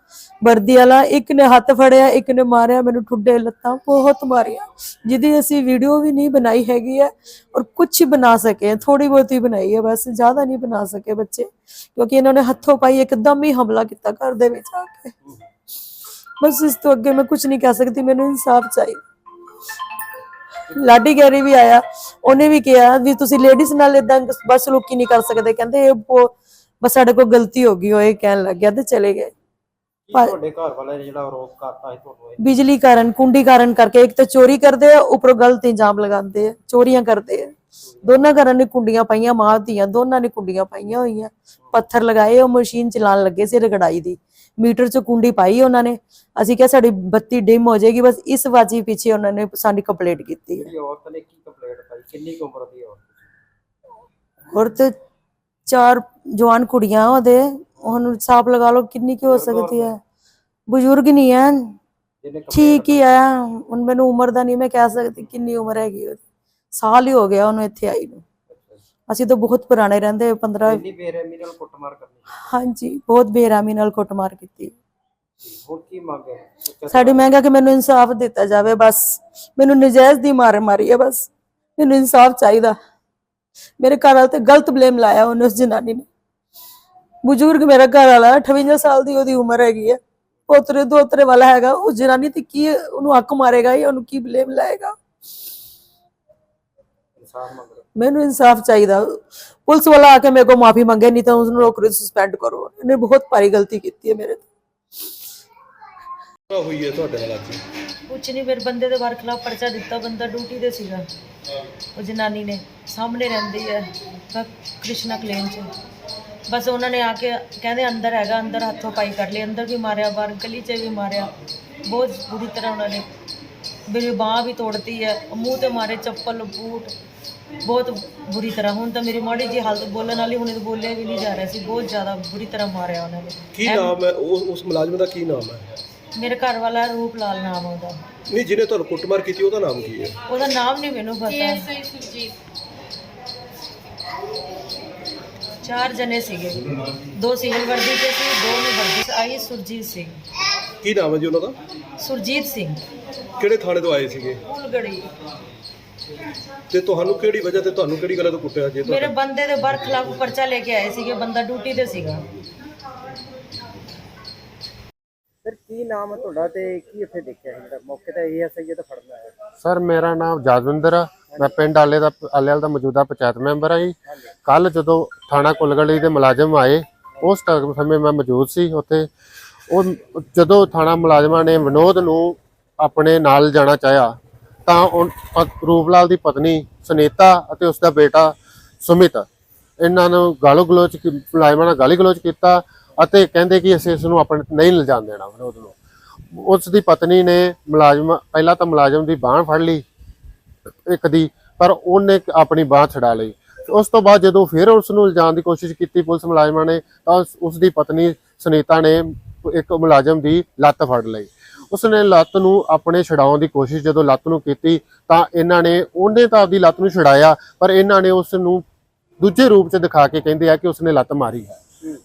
ਵਰਦੀ ਵਾਲਾ। ਇੱਕ ਨੇ ਹੱਥ ਫੜਿਆ ਇੱਕ ਨੇ ਮਾਰਿਆ ਮੈਨੂੰ ਠੁੱਡੇ ਲੱਤਾਂ ਬਹੁਤ ਮਾਰੀਆਂ। ਜਿਹਦੀ ਅਸੀਂ ਵੀਡੀਓ ਵੀ ਨਹੀਂ ਬਣਾਈ ਹੈਗੀ ਹੈ ਔਰ ਕੁਝ ਬਣਾ ਸਕੇ ਥੋੜੀ ਬਹੁਤੀ ਬਣਾਈ ਹੈ ਬਸ ਜ਼ਿਆਦਾ ਨਹੀਂ ਬਣਾ ਸਕੇ ਬੱਚੇ। ਕਿਉਂਕਿ ਇਹਨਾਂ ਨੇ ਹੱਥੋਂ ਪਾਈ ਇੱਕਦਮ ਹੀ ਹਮਲਾ ਕੀਤਾ ਘਰ ਦੇ ਵਿੱਚ ਆ ਕੇ। ਬਸ ਇਸ ਤੋਂ ਅੱਗੇ ਮੈਂ ਕੁਝ ਨਹੀਂ ਕਹਿ ਸਕਦੀ ਮੈਨੂੰ ਇਨਸਾਫ ਚਾਹੀਦਾ। ਲਾਡੀ ਗੈਰੀ ਵੀ ਆਇਆ ਉਹਨੇ ਵੀ ਕਿਹਾ ਵੀ ਤੁਸੀਂ ਲੇਡੀਜ਼ ਨਾਲ ਇਦਾਂ ਬਸ ਲੋਕੀ ਨਹੀਂ ਕਰ ਸਕਦੇ। ਕਹਿੰਦੇ ਇਹ ਬਸ ਸਾਡੇ ਕੋਲ ਗਲਤੀ ਹੋ ਗਈ ਉਹ ਇਹ ਕਹਿਣ ਲੱਗ ਗਿਆ ਤੇ ਚਲੇ ਗਏ। ਕੀ ਤੁਹਾਡੇ ਘਰ ਵਾਲੇ ਨੇ ਜਿਹੜਾ ਆਰੋਪ ਕਰਤਾ ਹੈ ਤੁਹਾਨੂੰ ਇਹ? ਬਿਜਲੀ ਕਾਰਨ ਕੁੰਡੀ ਕਾਰਨ ਕਰਕੇ ਇੱਕ ਤਾਂ ਚੋਰੀ ਕਰਦੇ ਆ ਉੱਪਰੋਂ ਗਲਤ ਇੰਜਾਮ ਲਗਾਉਂਦੇ ਆ ਚੋਰੀਆਂ ਕਰਦੇ ਆ। ਦੋਨਾਂ ਘਰਾਂ ਨੇ ਕੁੰਡੀਆਂ ਪਾਈਆਂ ਮਾਂ ਧੀਆਂ ਦੋਨਾਂ ਨੇ ਕੁੰਡੀਆਂ ਪਾਈਆਂ ਹੋਈਆਂ। ਪੱਥਰ ਲਗਾਏ ਉਹ ਮਸ਼ੀਨ ਚਲਾਉਣ ਲੱਗੇ ਸੀ ਰਗੜਾਈ ਦੀ। ਮੀਟਰ 'ਚ ਕੁੰਡੀ ਪਾਈ ਉਹਨਾਂ ਨੇ। ਅਸੀਂ ਕਿਹਾ ਸਾਡੀ ਬੱਤੀ ਡਿਮ ਹੋ ਜਾਏਗੀ ਬਸ ਇਸ ਵਾਜੀ ਪਿੱਛੇ ਉਹਨਾਂ ਨੇ ਸਾਡੀ ਕੰਪਲੇਂਟ ਕੀਤੀ ਹੈ। ਔਰਤ ਨੇ ਕੀ ਕੰਪਲੇਂਟ ਪਾਈ? ਕਿੰਨੀ ਕੁ ਉਮਰ ਦੀ ਔਰਤ ਹੋਰ ਤੇ ਚਾਰ ਜਵਾਨ ਕੁੜੀਆਂ ਉਹਦੇ ਹੁਣ ਹਿਸਾਬ ਲਗਾ ਲਓ ਕਿੰਨੀ ਕੀ ਹੋ ਸਕਦੀ ਹੈ। ਬਜ਼ੁਰਗ ਨਹੀਂ ਹੈ। ਠੀਕ ਹੀ ਆ ਹੁਣ ਮੈਨੂੰ ਉਮਰ ਦਾ ਨਹੀਂ ਮੈਂ ਕਹਿ ਸਕਦੀ ਕਿੰਨੀ ਉਮਰ ਹੈਗੀ ਉਹਦੀ। ਸਾਲ ਹੀ ਹੋ ਗਿਆ ਉਹਨੂੰ ਇੱਥੇ ਆਈ ਨੂੰ। ਅਸੀਂ ਤਾਂ ਬਹੁਤ ਪੁਰਾਣੇ ਰਹਿੰਦੇ 15 ਇੰਨੀ ਬੇਰਹਿਮੀ ਨਾਲ ਕੁੱਟਮਾਰ ਕਰਨੀ। ਹਾਂਜੀ ਬਹੁਤ ਬੇਰਾਮੀ ਨਾਲ ਕੁੱਟਮਾਰ ਕੀਤੀ। ਹੁਣ ਕੀ ਮੰਗ ਹੈ। ਸਾਡੀ ਕਿ ਮੈਨੂੰ ਇਨਸਾਫ ਦਿੱਤਾ ਜਾਵੇ ਬਸ। ਮੈਨੂੰ ਨਜਾਇਜ਼ ਦੀ ਮਾਰ ਮਾਰੀ ਹੈ ਬਸ। ਮੈਨੂੰ ਇਨਸਾਫ ਚਾਹੀਦਾ। ਮੇਰੇ ਘਰ ਵਾਲੇ ਤੇ ਗਲਤ ਬਲੇਮ ਲਾਇਆ ਉਹਨੇ ਉਸ ਜਨਾਨੀ ਨੇ। ਬਜ਼ੁਰਗ ਮੇਰਾ ਘਰ ਵਾਲਾ 58 ਸਾਲ ਦੀ ਉਹਦੀ ਉਮਰ ਹੈਗੀ ਹੈ। ਪੋਤਰੇ ਦੋਤਰੇ ਵਾਲਾ ਹੈਗਾ। ਉਸ ਜਨਾਨੀ ਤੇ ਕੀ ਉਹਨੂੰ ਹੱਕ ਮਾਰੇਗਾ ਜਾਂ ਉਹਨੂੰ ਕੀ ਬਲੇਮ ਲਾਏਗਾ? ਇਨਸਾਫ ਮੰਗ ਮੈਨੂੰ ਇਨਸਾਫ ਚਾਹੀਦਾ। ਪੁਲਿਸ ਵਾਲਾ ਆ ਕੇ ਮੇਰੇ ਕੋਲ ਮਾਫੀ ਮੰਗੇ ਨਹੀਂ ਤਾਂ ਉਸਨੂੰ ਨੌਕਰੀ ਸਸਪੈਂਡ ਕਰੋ। ਇਹਨੇ ਬਹੁਤ ਭਾਰੀ ਗਲਤੀ ਕੀਤੀ ਹੈ ਮੇਰੇ ਤੋਂ। ਹੋਈ ਹੈ ਤੁਹਾਡੇ ਨਾਲ ਅੱਜ? ਕੁਛ ਨਹੀਂ ਫਿਰ ਬੰਦੇ ਦੇ ਵਾਰ ਖਿਲਾਫ ਪਰਚਾ ਦਿੱਤਾ ਬੰਦਾ ਡਿਊਟੀ ਤੇ ਸੀਗਾ। ਉਹ ਜਨਾਨੀ ਨੇ ਸਾਹਮਣੇ ਰਹਿੰਦੀ ਹੈ ਕ- ਕ੍ਰਿਸ਼ਨਾ ਕਲੇਨ ਚ। ਬਸ ਉਹਨਾਂ ਨੇ ਆ ਕੇ ਕਹਿੰਦੇ ਅੰਦਰ ਹੈਗਾ ਅੰਦਰ ਹੱਥੋਂ ਪਾਈ ਕਰ ਲਈ ਅੰਦਰ ਵੀ ਮਾਰਿਆ ਬਾਹਰ ਗਲੀ 'ਚ ਵੀ ਮਾਰਿਆ। ਬਹੁਤ ਬੁਰੀ ਤਰ੍ਹਾਂ ਉਹਨਾਂ ਨੇ। ਮੇਰੀ ਬਾਹ ਵੀ ਤੋੜਤੀ ਹੈ ਮੂੰਹ ਤੇ ਮਾਰੇ ਚੱਪਲ ਬੂਟ। ਬਹੁਤ ਬੁਰੀ ਤਰ੍ਹਾਂ। ਹੁਣ ਤਾਂ ਮੇਰੀ ਮਾੜੀ ਜੀ ਹਾਲਤ ਬੋਲਣ ਵਾਲੀ ਹੁਣੇ ਤਾਂ ਬੋਲਿਆ ਵੀ ਨਹੀਂ ਜਾ ਰਿਹਾ ਸੀ। ਬਹੁਤ ਜ਼ਿਆਦਾ ਬੁਰੀ ਤਰ੍ਹਾਂ ਮਾਰਿਆ ਉਹਨਾਂ ਨੇ। ਕੀ ਨਾਮ ਹੈ? ਉਸ ਉਸ ਮੁਲਾਜ਼ਮ ਦਾ ਕੀ ਨਾਮ ਹੈ? ਮੇਰੇ ਘਰ ਵਾਲਾ ਰੂਪ ਲਾਲ ਨਾਮ ਉਹਦਾ। ਨਹੀਂ ਜਿਹਨੇ ਤੁਹਾਨੂੰ ਕੁੱਟਮਾਰ ਕੀਤੀ ਉਹਦਾ ਨਾਮ ਕੀ ਹੈ? ਉਹਦਾ ਨਾਮ ਨਹੀਂ ਮੈਨੂੰ ਪਤਾ। ਸੁਰਜੀਤ। ਚਾਰ ਜਣੇ ਸੀਗੇ। ਦੋ ਸਿਵਲ ਵਰਦੀ ਤੇ ਸੀ ਦੋ ਨੇ ਵਰਦੀ 'ਚ ਆਈ ਸੁਰਜੀਤ ਸਿੰਘ। ਕੀ ਨਾਮ ਹੈ ਜੀ ਉਹਨਾਂ ਦਾ? ਸੁਰਜੀਤ ਸਿੰਘ। ਕਿਹੜੇ ਥਾਣੇ ਤੋਂ ਆਏ ਸੀਗੇ? ਉਲਗੜੀ ਤੇ ਤੁਹਾਨੂੰ ਕਿਹੜੀ ਵਜ੍ਹਾ ਤੇ ਤੁਹਾਨੂੰ ਕਿਹੜੀ ਗੱਲ ਤੋਂ ਕੁੱਟਿਆ ਜੇ ਮੇਰੇ ਬੰਦੇ ਦੇ ਬਰ ਖਿਲਾਫ ਪਰਚਾ ਲੈ ਕੇ ਆਏ ਸੀਗੇ ਬੰਦਾ ਡਿਊਟੀ ਤੇ ਸੀਗਾ। ਸਰ ਕੀ ਨਾਮ ਹੈ ਤੁਹਾਡਾ ਤੇ ਕੀ ਇੱਥੇ ਦੇਖਿਆ ਜਿਹੜਾ ਮੌਕੇ ਤੇ ਏਐਸਆਈ ਤਾਂ ਫੜਨਾ ਹੈ। ਸਰ ਮੇਰਾ ਨਾਮ ਜਾਦਵਿੰਦਰ ਆ। ਮੈਂ ਪਿੰਡ ਆਲੇ ਦਾ ਆਲੇਵਾਲ ਦਾ ਮੌਜੂਦਾ ਪੰਚਾਇਤ ਮੈਂਬਰ ਆ ਜੀ। ਕੱਲ ਜਦੋਂ ਥਾਣਾ ਕੁਲਗੜੀ ਦੇ ਮੁਲਾਜ਼ਮ ਆਏ ਉਸ ਟਾਈਮ ਸਮੇਂ ਮੈਂ ਮੌਜੂਦ ਸੀ ਉੱਥੇ। ਉਹ ਜਦੋਂ ਥਾਣਾ ਮੁਲਾਜ਼ਮਾਂ ਨੇ ਵਿਨੋਦ ਨੂੰ ਆਪਣੇ ਨਾਲ ਜਾਣਾ ਚਾਹਿਆ ਤਾਂ ਉਹ ਪ- ਰੂਪਲਾਲ ਦੀ ਪਤਨੀ ਸੁਨੀਤਾ ਅਤੇ ਉਸ ਦਾ ਬੇਟਾ ਸੁਮਿਤ, ਇਹਨਾਂ ਨੂੰ ਗਾਲੋ ਗਲੋਚ ਮੁਲਾਜ਼ਮਾਂ ਨਾਲ ਗਾਲੀ ਗਲੋਚ ਕੀਤਾ ਅਤੇ ਕਹਿੰਦੇ ਕਿ ਅਸੀਂ ਇਸ ਨੂੰ ਆਪਣੇ ਨਹੀਂ ਲਿਜਾਣ ਦੇਣਾ ਵਿਰੋਧ ਨੂੰ। ਉਸ ਦੀ ਪਤਨੀ ਨੇ ਮੁਲਾਜ਼ਮ ਪਹਿਲਾਂ ਤਾਂ ਮੁਲਾਜ਼ਮ ਦੀ ਬਾਹ ਫੜ ਲਈ ਇੱਕ ਦੀ, ਪਰ ਉਹਨੇ ਆਪਣੀ ਬਾਹ ਛਡਾ ਲਈ। ਉਸ ਤੋਂ ਬਾਅਦ ਜਦੋਂ ਫਿਰ ਉਸ ਨੂੰ ਲਿਜਾਣ ਦੀ ਕੋਸ਼ਿਸ਼ ਕੀਤੀ ਪੁਲਿਸ ਮੁਲਾਜ਼ਮਾਂ ਨੇ, ਤਾਂ ਉਸ- ਉਸ ਦੀ ਪਤਨੀ ਸੁਨੀਤਾ ਨੇ ਇੱਕ ਮੁਲਾਜ਼ਮ ਦੀ ਲੱਤ ਫੜ ਲਈ। ਉਸਨੇ ਲੱਤ ਨੂੰ ਆਪਣੇ ਛਡਾਉਣ ਦੀ ਕੋਸ਼ਿਸ਼ ਜਦੋਂ ਲੱਤ ਨੂੰ ਕੀਤੀ ਤਾਂ ਇਹਨਾਂ ਨੇ ਉਹਨੇ ਤਾਂ ਆਪਦੀ ਲੱਤ ਨੂੰ ਛਡਾਇਆ ਪਰ ਇਹਨਾਂ ਨੇ ਉਸ ਨੂੰ ਦੂਜੇ ਰੂਪ 'ਚ ਦਿਖਾ ਕੇ ਕਹਿੰਦੇ ਆ ਕਿ ਉਸਨੇ ਲੱਤ ਮਾਰੀ ਹੈ।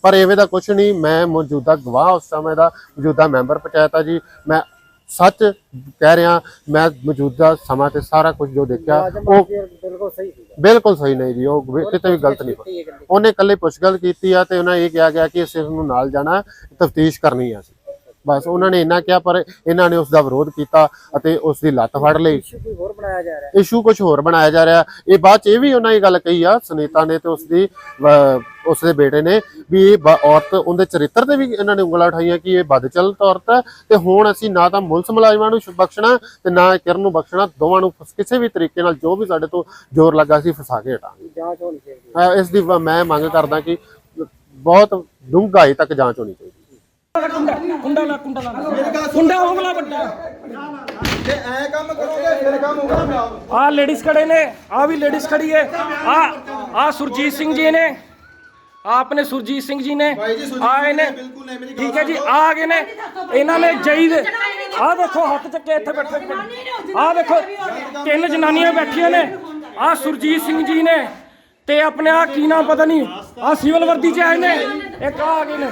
ਪਰ ਐਵੇਂ ਦਾ ਕੁਝ ਨਹੀਂ ਮੈਂ ਮੌਜੂਦਾ ਗਵਾਹ ਉਸ ਸਮੇਂ ਦਾ ਮੌਜੂਦਾ ਮੈਂਬਰ ਪੰਚਾਇਤ ਆ ਜੀ। ਮੈਂ ਸੱਚ ਕਹਿ ਰਿਹਾ ਮੈਂ ਮੌਜੂਦਾ ਸਮਾਂ ਤੇ ਸਾਰਾ ਕੁਝ ਜੋ ਦੇਖਿਆ ਉਹ ਬਿਲਕੁਲ ਸਹੀ ਸੀਗਾ। ਬਿਲਕੁਲ ਸਹੀ ਨਹੀਂ ਜੀ ਉਹ ਕਿਤੇ ਵੀ ਗਲਤ ਨਹੀਂ ਉਹਨੇ ਇਕੱਲੇ ਪੁੱਛਗਿੱਛ ਕੀਤੀ ਆ ਤੇ ਉਹਨਾਂ ਇਹ ਕਿਹਾ ਗਿਆ ਕਿ ਅਸੀਂ ਨੂੰ ਨਾਲ ਜਾਣਾ ਤਫਤੀਸ਼ ਕਰਨੀ ਆ ਅਸੀਂ। ਬਸ ਉਹਨਾਂ ਨੇ ਇੰਨਾ ਕਿਹਾ ਪਰ ਇਹਨਾਂ ਨੇ ਉਸ ਦਾ ਵਿਰੋਧ ਕੀਤਾ ਅਤੇ ਉਸ ਦੀ ਲੱਤ ਫੜ ਲਈ। ਇਸ਼ੂ ਕੋਈ ਹੋਰ ਬਣਾਇਆ ਜਾ ਰਿਹਾ? ਇਸ਼ੂ ਕੁਝ ਹੋਰ ਬਣਾਇਆ ਜਾ ਰਿਹਾ। ਇਹ ਬਾਅਦ ਚ ਇਹ ਵੀ ਉਹਨਾਂ ਇਹ ਗੱਲ ਕਹੀ ਆ ਸੁਨੀਤਾ ਨੇ ਤੇ ਉਸ ਦੀ ਉਸ ਦੇ ਬੇਟੇ ਨੇ ਵੀ ਇਹ ਔਰਤ ਉਹਦੇ ਚਰਿੱਤਰ ਤੇ ਵੀ ਇਹਨਾਂ ਨੇ ਉਂਗਲਾਂ ਉਠਾਈਆਂ ਕਿ ਇਹ ਬਦਚਲਤ ਔਰਤ ਹੈ ਤੇ ਹੁਣ ਅਸੀਂ ਨਾ ਤਾਂ ਮੁਲਸ ਮੁਲਾਜ਼ਮਾਂ ਨੂੰ ਬਖਸ਼ਣਾ ਤੇ ਨਾ ਕਿਰਨ ਨੂੰ ਬਖਸ਼ਣਾ ਦੋਵਾਂ ਨੂੰ ਕਿਸੇ ਵੀ ਤਰੀਕੇ ਨਾਲ ਜੋ ਵੀ ਸਾਡੇ ਤੋਂ ਜ਼ੋਰ ਲੱਗਾ ਸੀ ਫਸਾ ਕੇ ਹਟਾਂਗੇ। ਜਾਂਚ ਹੋਣੀ ਚਾਹੀਦੀ ਹੈ? ਅਹ, ਇਸ ਦੀ ਮੈਂ ਮੰਗ ਕਰਦਾ ਕਿ ਬਹੁਤ ਡੂੰਘਾਈ ਤੱਕ ਜਾਂਚ ਹੋਣੀ ਚਾਹੀਦੀ ਕੁੰਡਾ ਲਾ ਕੁੰਡਾ ਲਾ। ਕੁੰਡਾ ਹੋਗਲਾ ਵੱਡਾ ਜੇ ਐ ਕੰਮ ਕਰੋਗੇ ਫਿਰ ਕੰਮ ਹੋਊਗਾ ਖਰਾਬ ਆ ਲੇਡੀਜ਼ ਖੜੇ ਨੇ ਆ ਵੀ ਲੇਡੀਜ਼ ਖੜੀ ਹੈ ਆ ਆ ਸੁਰਜੀਤ ਸਿੰਘ ਜੀ ਨੇ। ਆ ਆਪਣੇ ਸੁਰਜੀਤ ਸਿੰਘ ਜੀ ਨੇ। ਭਾਈ ਜੀ ਸੁਰਜੀਤ ਆਏ ਨੇ ਸਿੰਘ ਬਿਲਕੁਲ ਨਹੀਂ, ਮੇਰੀ ਗੱਲ ਠੀਕ ਹੈ ਜੀ ਆ ਗਏ ਨੇ। ਇਹਨਾਂ ਨੇ ਜਈ ਦੇ ਆ ਦੇਖੋ ਹੱਥ ਚੱਕੇ ਇੱਥੇ ਬੈਠੇ। ਆ ਦੇਖੋ ਤਿੰਨ ਜਨਾਨੀਆਂ ਬੈਠੀਆਂ ਨੇ। ਆ ਸੁਰਜੀਤ ਸਿੰਘ ਜੀ ਨੇ। ਤੇ ਆਪਣੇ ਆ ਕੀ ਨਾਮ ਪਤਾ ਨਹੀਂ। ਆ ਸਿਵਲ ਵਰਦੀ ਚ ਆਏ ਨੇ। ਇੱਕ ਆ ਗਏ ਨੇ।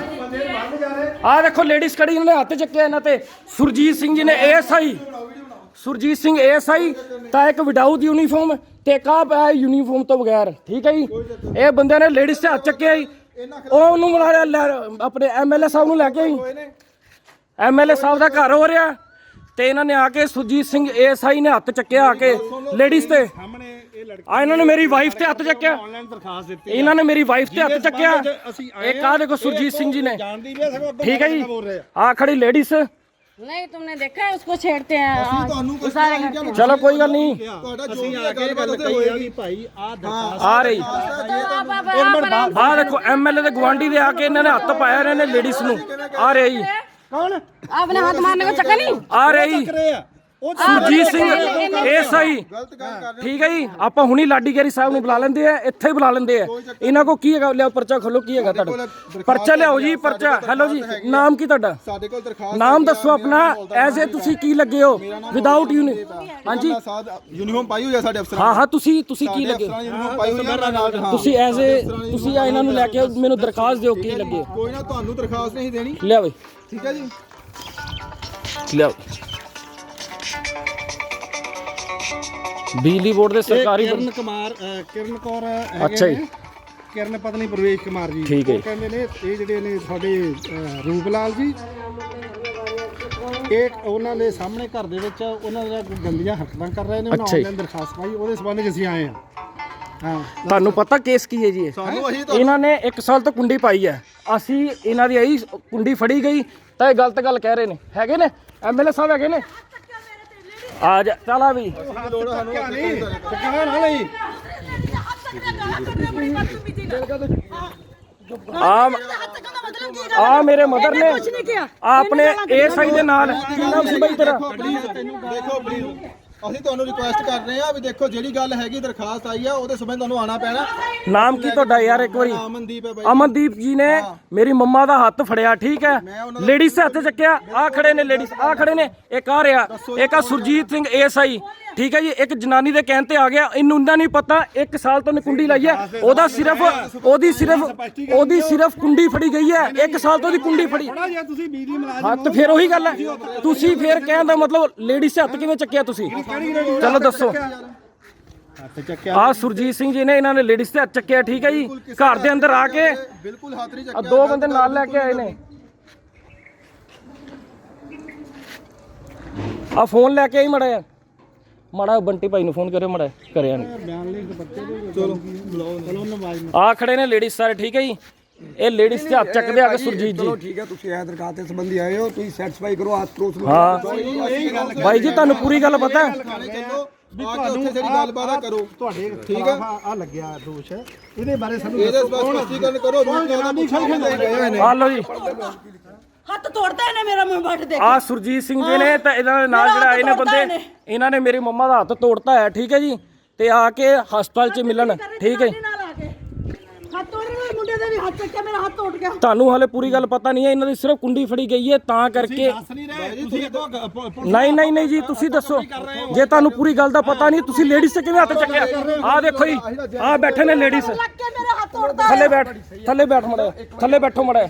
ਆ ਦੇਖੋ ਲੇਡੀਜ਼ ਖੜੀ ਇਹਨਾਂ ਨੇ ਹੱਥ ਚੱਕੇ ਇਹਨਾਂ ਤੇ। ਸੁਰਜੀਤ ਸਿੰਘ ਜੀ ਨੇ ਐਸਆਈ ਸੁਰਜੀਤ ਸਿੰਘ ਐਸਆਈ ਤਾਂ ਇੱਕ ਵਿਡਾਊਟ ਯੂਨੀਫਾਰਮ ਤੇ ਕਾ ਪਿਆ ਯੂਨੀਫਾਰਮ ਤੋਂ ਬਗੈਰ ਠੀਕ ਹੈ ਜੀ? ਇਹ ਬੰਦੇ ਨੇ ਲੇਡੀਜ਼ ਤੇ ਹੱਥ ਚੱਕੇ ਆਈ ਉਹ ਉਹਨੂੰ ਬੁਲਾਇਆ ਲੈ- ਆਪਣੇ ਐਮਐਲਏ ਸਾਹਿਬ ਨੂੰ ਲੈ ਕੇ ਆਈ ਐਮਐਲਏ ਸਾਹਿਬ ਦਾ ਘਰ ਹੋ ਰਿਹਾ। ਤੇ ਇਹਨਾਂ ਨੇ ਆ ਕੇ ਸੁਰਜੀਤ ਸਿੰਘ ਐਸਆਈ ਨੇ ਹੱਥ ਚੱਕਿਆ ਆ ਕੇ ਲੇਡੀਜ਼ ਤੇ। ਆ ਇਹਨਾਂ ਨੇ ਮੇਰੀ ਵਾਈਫ ਤੇ ਹੱਥ ਚੱਕਿਆ ਆਨਲਾਈਨ ਦਰਖਾਸਤ ਦਿੱਤੀ ਇਹਨਾਂ ਨੇ ਮੇਰੀ ਵਾਈਫ ਤੇ ਹੱਥ ਚੱਕਿਆ ਅਸੀਂ ਇੱਕ ਆ ਦੇਖੋ ਸੁਰਜੀਤ ਸਿੰਘ ਜੀ ਨੇ ਜਾਣਦੀ ਵੀ ਹੈ ਸਗੋਂ ਅੱਗੋਂ ਠੀਕ ਹੈ ਜੀ ਬੋਲ ਰਹੇ ਆ ਆ ਖੜੀ ਲੇਡੀਜ਼ नहीं तुमने देखा है उसको छेड़ते हैं हाँ, ਤੁਹਾਨੂੰ ਕੁਝ सारे करते हैं ਚਲੋ ਕੋਈ ਗੱਲ ਨਹੀਂ ਤੁਹਾਡਾ ਜੋ ਅਸੀਂ ਵੀ ਆ ਕੇ ਗੱਲਬਾਤ ਗੱਲ ਉੱਥੇ ਕਹੀ ਆ ਹੋਏਗੀ ਕਿ ਭਾਈ ਆ ਦਰਖਾਸਤ ਆ ਰਹੀ आप- आप- आप आराम ਆ ਦੇਖੋ ਐਮਐਲਏ ਦੇ ਗਵਾਂਢੀ ਦੇ ਆ ਕੇ ਇਹਨਾਂ ਨੇ ਹੱਥ ਪਾਇਆ ਰਹੇ ਨੇ ਲੇਡੀਜ਼ ਨੂੰ ਆ ਰਹੇ ਜੀ ਕੌਣ आपने हाथ मारने को चक्कर नहीं ਆ ਰਹੇ ਜੀ ਰਹੇ ਆ ਉਹ ਸੁਰਜੀਤ ਸਿੰਘ ਇਹ ਸਹੀ। ਠੀਕ ਹੈ ਜੀ ਆਪਾਂ ਹੁਣੀ ਲਾਡੀ ਗੈਰੀ ਸਾਹਿਬ ਨੂੰ ਬੁਲਾ ਲੈਂਦੇ ਆ ਇੱਥੇ ਹੀ ਬੁਲਾ ਲੈਂਦੇ ਆ। ਇਹਨਾਂ ਕੋ ਕੀ ਹੈਗਾ? ਲਿਆਓ ਪਰਚਾ ਖੋਲੋ ਕੀ ਹੈਗਾ ਤੁਹਾਡਾ? ਪਰਚਾ ਲਿਆਓ ਜੀ ਪਰਚਾ। ਹੈਲੋ ਜੀ ਨਾਮ ਕੀ ਤੁਹਾਡਾ? ਸਾਡੇ ਕੋਲ ਦਰਖਾਸਤ ਨਾਮ ਦੱਸੋ ਆਪਣਾ ਐਜ਼ ਏ ਤੁਸੀਂ ਕੀ ਲੱਗੇ ਹੋ? ਵਿਦਆਊਟ ਯੂਨੀ ਹਾਂਜੀ। ਯੂਨੀਫਾਰਮ ਪਾਈ ਹੋਈ ਹੈ ਸਾਡੇ ਅਫਸਰਾਂ ਹਾਂ ਹਾਂ ਤੁਸੀਂ ਤੁਸੀਂ ਕੀ ਲੱਗੇ ਯੂਨੀਫਾਰਮ ਤੁਸੀਂ ਐਜ਼ ਏ ਤੁਸੀਂ ਆ ਇਹਨਾਂ ਨੂੰ ਲੈ ਕੇ ਆਓ, ਮੈਨੂੰ ਦਰਖਾਸਤ ਦਿਓ ਕੀ ਲੱਗੇ। ਕੋਈ ਨਾ ਤੁਹਾਨੂੰ ਦਰਖਾਸਤ ਨਹੀਂ ਦੇਣੀ। ਲਿਆਓ ਠੀਕ ਹੈ ਜੀ। ਲਿਆਓ। ਬਿਜਲੀ ਬੋਰਡ ਦੇ ਸਰਕਾਰੀ ਕਿਰਨ ਕੁਮਾਰ ਅ, ਕਿਰਨ ਕੌਰ ਹੈਗੇ ਅੱਛਾ ਜੀ। ਨੇ। ਕਿਰਨ ਪਤਨੀ ਪ੍ਰਵੇਸ਼ ਕੁਮਾਰ ਜੀ। ਠੀਕ ਹੈ। ਉਹ ਕਹਿੰਦੇ ਨੇ ਇਹ ਜਿਹੜੇ ਨੇ ਸਾਡੇ ਅ, ਰੂਪ ਲਾਲ ਜੀ ਇਹ ਉਹਨਾਂ ਦੇ ਸਾਹਮਣੇ ਘਰ ਦੇ ਵਿੱਚ ਉਹਨਾਂ ਦਾ ਕੋਈ ਗੰਦੀਆਂ ਹਰਕਤਾਂ ਕਰ ਰਹੇ ਨੇ ਉਹਨਾਂ ਅੱਛਾ ਜੀ। ਆਨਲਾਈਨ ਦਰਖਾਸਤ ਪਾਈ ਉਹਦੇ ਸੰਬੰਧ ਵਿੱਚ ਅਸੀਂ ਆਏ ਹਾਂ। ਹਾਂ। ਤੁਹਾਨੂੰ ਪਤਾ ਕੇਸ ਕੀ ਹੈ ਜੀ ਇਹ? ਸਾਨੂੰ ਅਸੀਂ ਇਹਨਾਂ ਨੇ 1 ਸਾਲ ਤੋਂ ਕੁੰਡੀ ਪਾਈ ਹੈ। ਅਸੀਂ ਇਹਨਾਂ ਦੀ ਆਈ ਕੁੰਡੀ ਫੜੀ ਗਈ ਤਾਂ ਇਹ ਗਲਤ ਗੱਲ ਕਹਿ ਰਹੇ ਨੇ। ਹੈਗੇ ਨੇ? ਐਮਐਲਏ ਸਾਹਿਬ ਹੈਗੇ ਨੇ? ਆ ਜਾ ਚੱਲ ਆ ਵੀ ਲੋੜ ਸਾਨੂੰ ਨਹੀਂ ਟਿਕਾਣਾ ਨਾ ਲਈ ਆ ਆ ਮੇਰੇ ਮਦਰ ਨੇ ਆਪਣੇ ਏਐਸਆਈ ਦੇ ਨਾਲ ਕੀ ਨਾਮ ਸੀ ਬਾਈ ਤੇਰਾ ਦੇਖੋ ਪਲੀਜ਼ ਅਸੀਂ ਤੁਹਾਨੂੰ ਰਿਕੁਐਸਟ ਕਰ ਰਹੇ ਆ ਵੀ ਦੇਖੋ ਜਿਹੜੀ ਗੱਲ ਹੈਗੀ ਦਰਖਾਸਤ ਆਈ ਆ ਉਹਦੇ ਸੰਬੰਧ ਤੁਹਾਨੂੰ ਆਣਾ ਪੈਣਾ। ਨਾਮ ਕੀ ਤੁਹਾਡਾ ਯਾਰ ਇੱਕ ਵਾਰੀ? ਅਮਨਦੀਪ ਹੈ ਬਾਈ। ਅਮਨਦੀਪ ਜੀ ਨੇ ਮੇਰੀ ਮੰਮਾ ਦਾ ਹੱਥ ਫੜਿਆ ਠੀਕ ਹੈ? ਲੇਡੀਜ਼ ਹੱਥ ਚੱਕਿਆ ਆ ਖੜੇ ਨੇ ਲੇਡੀਜ਼ ਆ ਖੜੇ ਨੇ। ਇੱਕ ਆ ਰਿਹਾ ਇੱਕ ਆ ਸੁਰਜੀਤ ਸਿੰਘ ਏਐਸਆਈ ਠੀਕ ਹੈ ਜੀ ਇੱਕ ਜਨਾਨੀ ਦੇ ਕਹਿਣ ਤੇ ਆ ਗਿਆ ਇਹਨੂੰ ਇੰਨਾ ਨਹੀਂ ਪਤਾ ਇੱਕ ਸਾਲ ਤੋਂ ਨੇ ਕੁੰਡੀ ਲਾਈ ਹੈ ਉਹਦਾ ਸਿਰਫ ਉਹਦੀ ਸਿਰਫ ਉਹਦੀ ਸਿਰਫ ਕੁੰਡੀ ਫੜੀ ਗਈ ਹੈ ਇੱਕ ਸਾਲ ਤੋਂ ਦੀ ਕੁੰਡੀ ਫੜੀ। ਜੇ ਤੁਸੀਂ ਬਿਜਲੀ ਮੁਲਾਜ਼ਮ ਹੱਥ ਫਿਰ ਉਹੀ ਗੱਲ ਹੈ। ਤੁਸੀਂ ਫਿਰ ਕਹਿਣ ਦਾ ਮਤਲਬ ਲੇਡੀਜ਼ ਹੱਥ ਕਿਵੇਂ ਚੱਕਿਆ ਤੁਸੀਂ? ਚਲੋ ਦੱਸੋ। ਹੱਥ ਚੱਕਿਆ ਆ ਸੁਰਜੀਤ ਸਿੰਘ ਜੀ ਨੇ ਇਹਨਾਂ ਨੇ ਲੇਡੀਜ਼ ਤੇ ਹੱਥ ਚੱਕਿਆ ਠੀਕ ਹੈ ਜੀ। ਘਰ ਦੇ ਅੰਦਰ ਆ ਕੇ ਬਿਲਕੁਲ ਹੱਥ ਨਹੀਂ ਆ ਚੱਕਿਆ ਦੋ ਬੰਦੇ ਨਾਲ ਲੈ ਕੇ ਆਏ ਨੇ। ਆ ਫੋਨ ਲੈ ਕੇ ਆਈ ਮੜਾ ਮੜਾ ਬੰਟੀ ਭਾਈ ਨੂੰ ਫੋਨ ਕਰਿਓ ਮੜਾ ਕਰਿਆ ਨਹੀਂ ਬਿਆਨ ਲਿਖ ਕੇ ਬੱਚੇ ਦੇ ਚਲੋ ਬੁਲਾਓ ਚਲੋ ਨਵਾਜ਼ ਆ ਖੜੇ ਨੇ ਲੇਡੀਜ਼ ਸਾਰੇ ਠੀਕ ਹੈ ਜੀ? ਇਹ ਲੇਡੀਜ਼ ਤੇ ਹੱਥ ਚੱਕਦੇ ਆ ਕੇ ਸੁਰਜੀਤ ਜੀ। ਠੀਕ ਹੈ ਤੁਸੀਂ ਇਹ ਦਰਖਾਸਤ ਦੇ ਸੰਬੰਧੀ ਆਏ ਹੋ ਤੁਸੀਂ ਸੈਟੀਸਫਾਈ ਕਰੋ ਹੱਥ ਤਰੋਸ ਲਓ ਹਾਂ। ਬਾਈ ਜੀ ਤੁਹਾਨੂੰ ਪੂਰੀ ਗੱਲ ਪਤਾ ਹੈ? ਆ ਕੇ ਉੱਥੇ ਜਿਹੜੀ ਗੱਲਬਾਤ ਆ ਕਰੋ। ਤੁਹਾਡੇ ਠੀਕ ਆ ਲੱਗਿਆ ਦੋਸ਼। ਇਹਦੇ ਬਾਰੇ ਸਾਨੂੰ ਇਹਦੇ ਸਪਸ਼ਟੀਕਰਨ ਕਰੋ ਰੂਟ ਦਾ ਪੁੱਛਾਂਗੇ ਗਏ ਨੇ? ਆ ਲਓ ਜੀ। ਹੱਥ ਤੋੜਦਾ ਇਹਨੇ ਮੇਰਾ ਮੂੰਹ ਵੱਟ ਦੇ ਆ ਸੁਰਜੀਤ ਸਿੰਘ ਜੀ ਨੇ ਤਾਂ ਇਹਨਾਂ ਦੇ ਨਾਲ ਜਿਹੜਾ ਆਏ ਨੇ ਬੰਦੇ ਇਹਨਾਂ। ਨੇ ਮੇਰੀ ਮੰਮਾ ਦਾ ਹੱਥ ਤੋੜਤਾ ਹੈ ਠੀਕ ਹੈ ਜੀ? ਤੇ ਆ ਕੇ ਹਸਪਤਾਲ 'ਚ ਮਿਲਣ ਠੀਕ ਹੈ ਹੱਥ ਮੁੰਡੇ ਦੇ ਵੀ ਹੱਥ ਚੱਕਿਆ ਮੇਰਾ ਹੱਥ ਟੁੱਟ ਗਿਆ। ਤੁਹਾਨੂੰ ਹਾਲੇ ਪੂਰੀ ਗੱਲ ਪਤਾ ਨਹੀਂ ਹੈ ਇਹਨਾਂ ਦੀ ਸਿਰਫ ਕੁੰਡੀ ਫੜੀ ਗਈ ਹੈ ਤਾਂ ਕਰਕੇ ਨਹੀਂ ਰਹੇ ਤੁਸੀਂ ਅੱਗੋਂ ਨਹੀਂ ਨਹੀਂ ਨਹੀਂ ਜੀ ਤੁਸੀਂ ਦੱਸੋ। ਜੇ ਤੁਹਾਨੂੰ ਪੂਰੀ ਗੱਲ ਦਾ ਪਤਾ ਨਹੀਂ ਤੁਸੀਂ ਲੇਡੀਜ਼ ਤੇ ਕਿਵੇਂ ਹੱਥ ਚੱਕਿਆ? ਆ ਦੇਖੋ ਜੀ ਆ ਬੈਠੇ ਨੇ ਲੇਡੀਜ਼ ਲੱਗ ਕੇ ਮੇਰੇ ਹੱਥ ਤੋੜਦਾ ਥੱਲੇ ਬੈਠ ਥੱਲੇ ਬੈਠ ਮੜਾ ਥੱਲੇ ਬੈਠੋ ਮੜਾ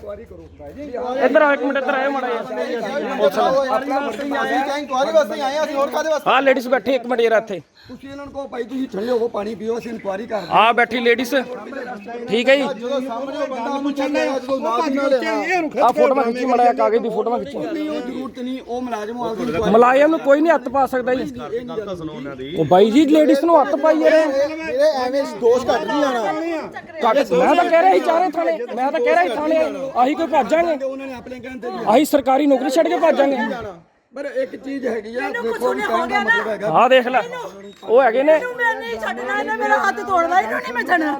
ਇੱਧਰ ਆ ਇੱਕ ਮਿੰਟ ਇੱਧਰ ਆਇਓ ਮੜਾ ਅਸੀਂ ਤਾਂ ਇਨਕੁਆਰੀ ਵਾਸਤੇ ਆਏ ਹਾਂ ਅਸੀਂ ਹੋਰ ਕਾਦੇ ਵਾਸਤੇ? ਆ ਲੇਡੀਜ਼ ਬੈਠੀ ਇੱਕ ਮਿੰਟ ਯਾਰ ਇੱਥੇ। ਤੁਸੀਂ ਇਹਨਾਂ ਨੂੰ ਕਹੋ ਭਾਈ ਤੁਸੀਂ ਠੰਡੇ ਹੋ ਪਾਣੀ ਪੀਓ ਅਸੀਂ ਇਨਕੁਆਰੀ ਕਰਦੇ ਆ ਬੈਠੀ ਲੇਡੀਜ਼ ਠੀਕ ਹੈ ਜੀ। ਸਾਹਮਣੇ ਉਹ ਬੰਦਾ ਪੁੱਛਣ ਲਿਆ ਜਦੋਂ ਨਾਲ ਦੀ ਨਾਲ ਆ। ਆ ਫੋਟੋਆਂ ਖਿੱਚੀ ਮੜਾ ਕਾਗਜ਼ ਦੀ ਫੋਟੋਆਂ ਖਿੱਚੀ। ਨਹੀਂ ਉਹ ਜ਼ਰੂਰਤ ਨਹੀਂ ਉਹ ਮੁਲਾਜ਼ਮ ਆ ਨੂੰ ਕੋਈ ਨਹੀਂ ਹੱਥ ਪਾ ਸਕਦਾ ਜੀ। ਉਹ ਬਾਈ ਜੀ ਲੇਡੀਜ਼ ਨੂੰ ਹੱਥ ਪਾਈ ਯਾਰ ਮੇਰੇ ਐਵੇਂ ਦੋਸ਼ ਘੱਟ ਨਹੀਂ ਆਣਾ ਮੈਂ ਤਾਂ ਕਹਿ ਰਿਹਾ ਸੀ ਚਾਰੇ ਥਾਣੇ ਮੈਂ ਤਾਂ ਕਹਿ ਰਿਹਾ ਸੀ ਥਾਣੇ ਆਹੀ ਕੋਈ ਭੱਜਾਂਗੇ ਨੇ ਆਹੀ ਸਰਕਾਰੀ ਨੌਕਰੀ ਛੱਡ ਕੇ ਭੱਜਾਂਗੇ ਪਰ ਇੱਕ ਚੀਜ਼ ਹੈਗੀ ਆ ਦੇਖੋ ਕਹਿਣ ਦਾ ਮਤਲਬ ਹੈਗਾ। ਆਹ ਦੇਖ ਲੈ ਉਹ ਹੈਗੇ ਨੇ। ਮੈਂ ਨਹੀਂ ਛੱਡਣਾ ਇਹਨੇ ਮੇਰਾ ਹੱਥ ਤੋੜਦਾ ਇਹਨੂੰ ਨਹੀਂ ਮੈਂ ਛੱਡਣਾ।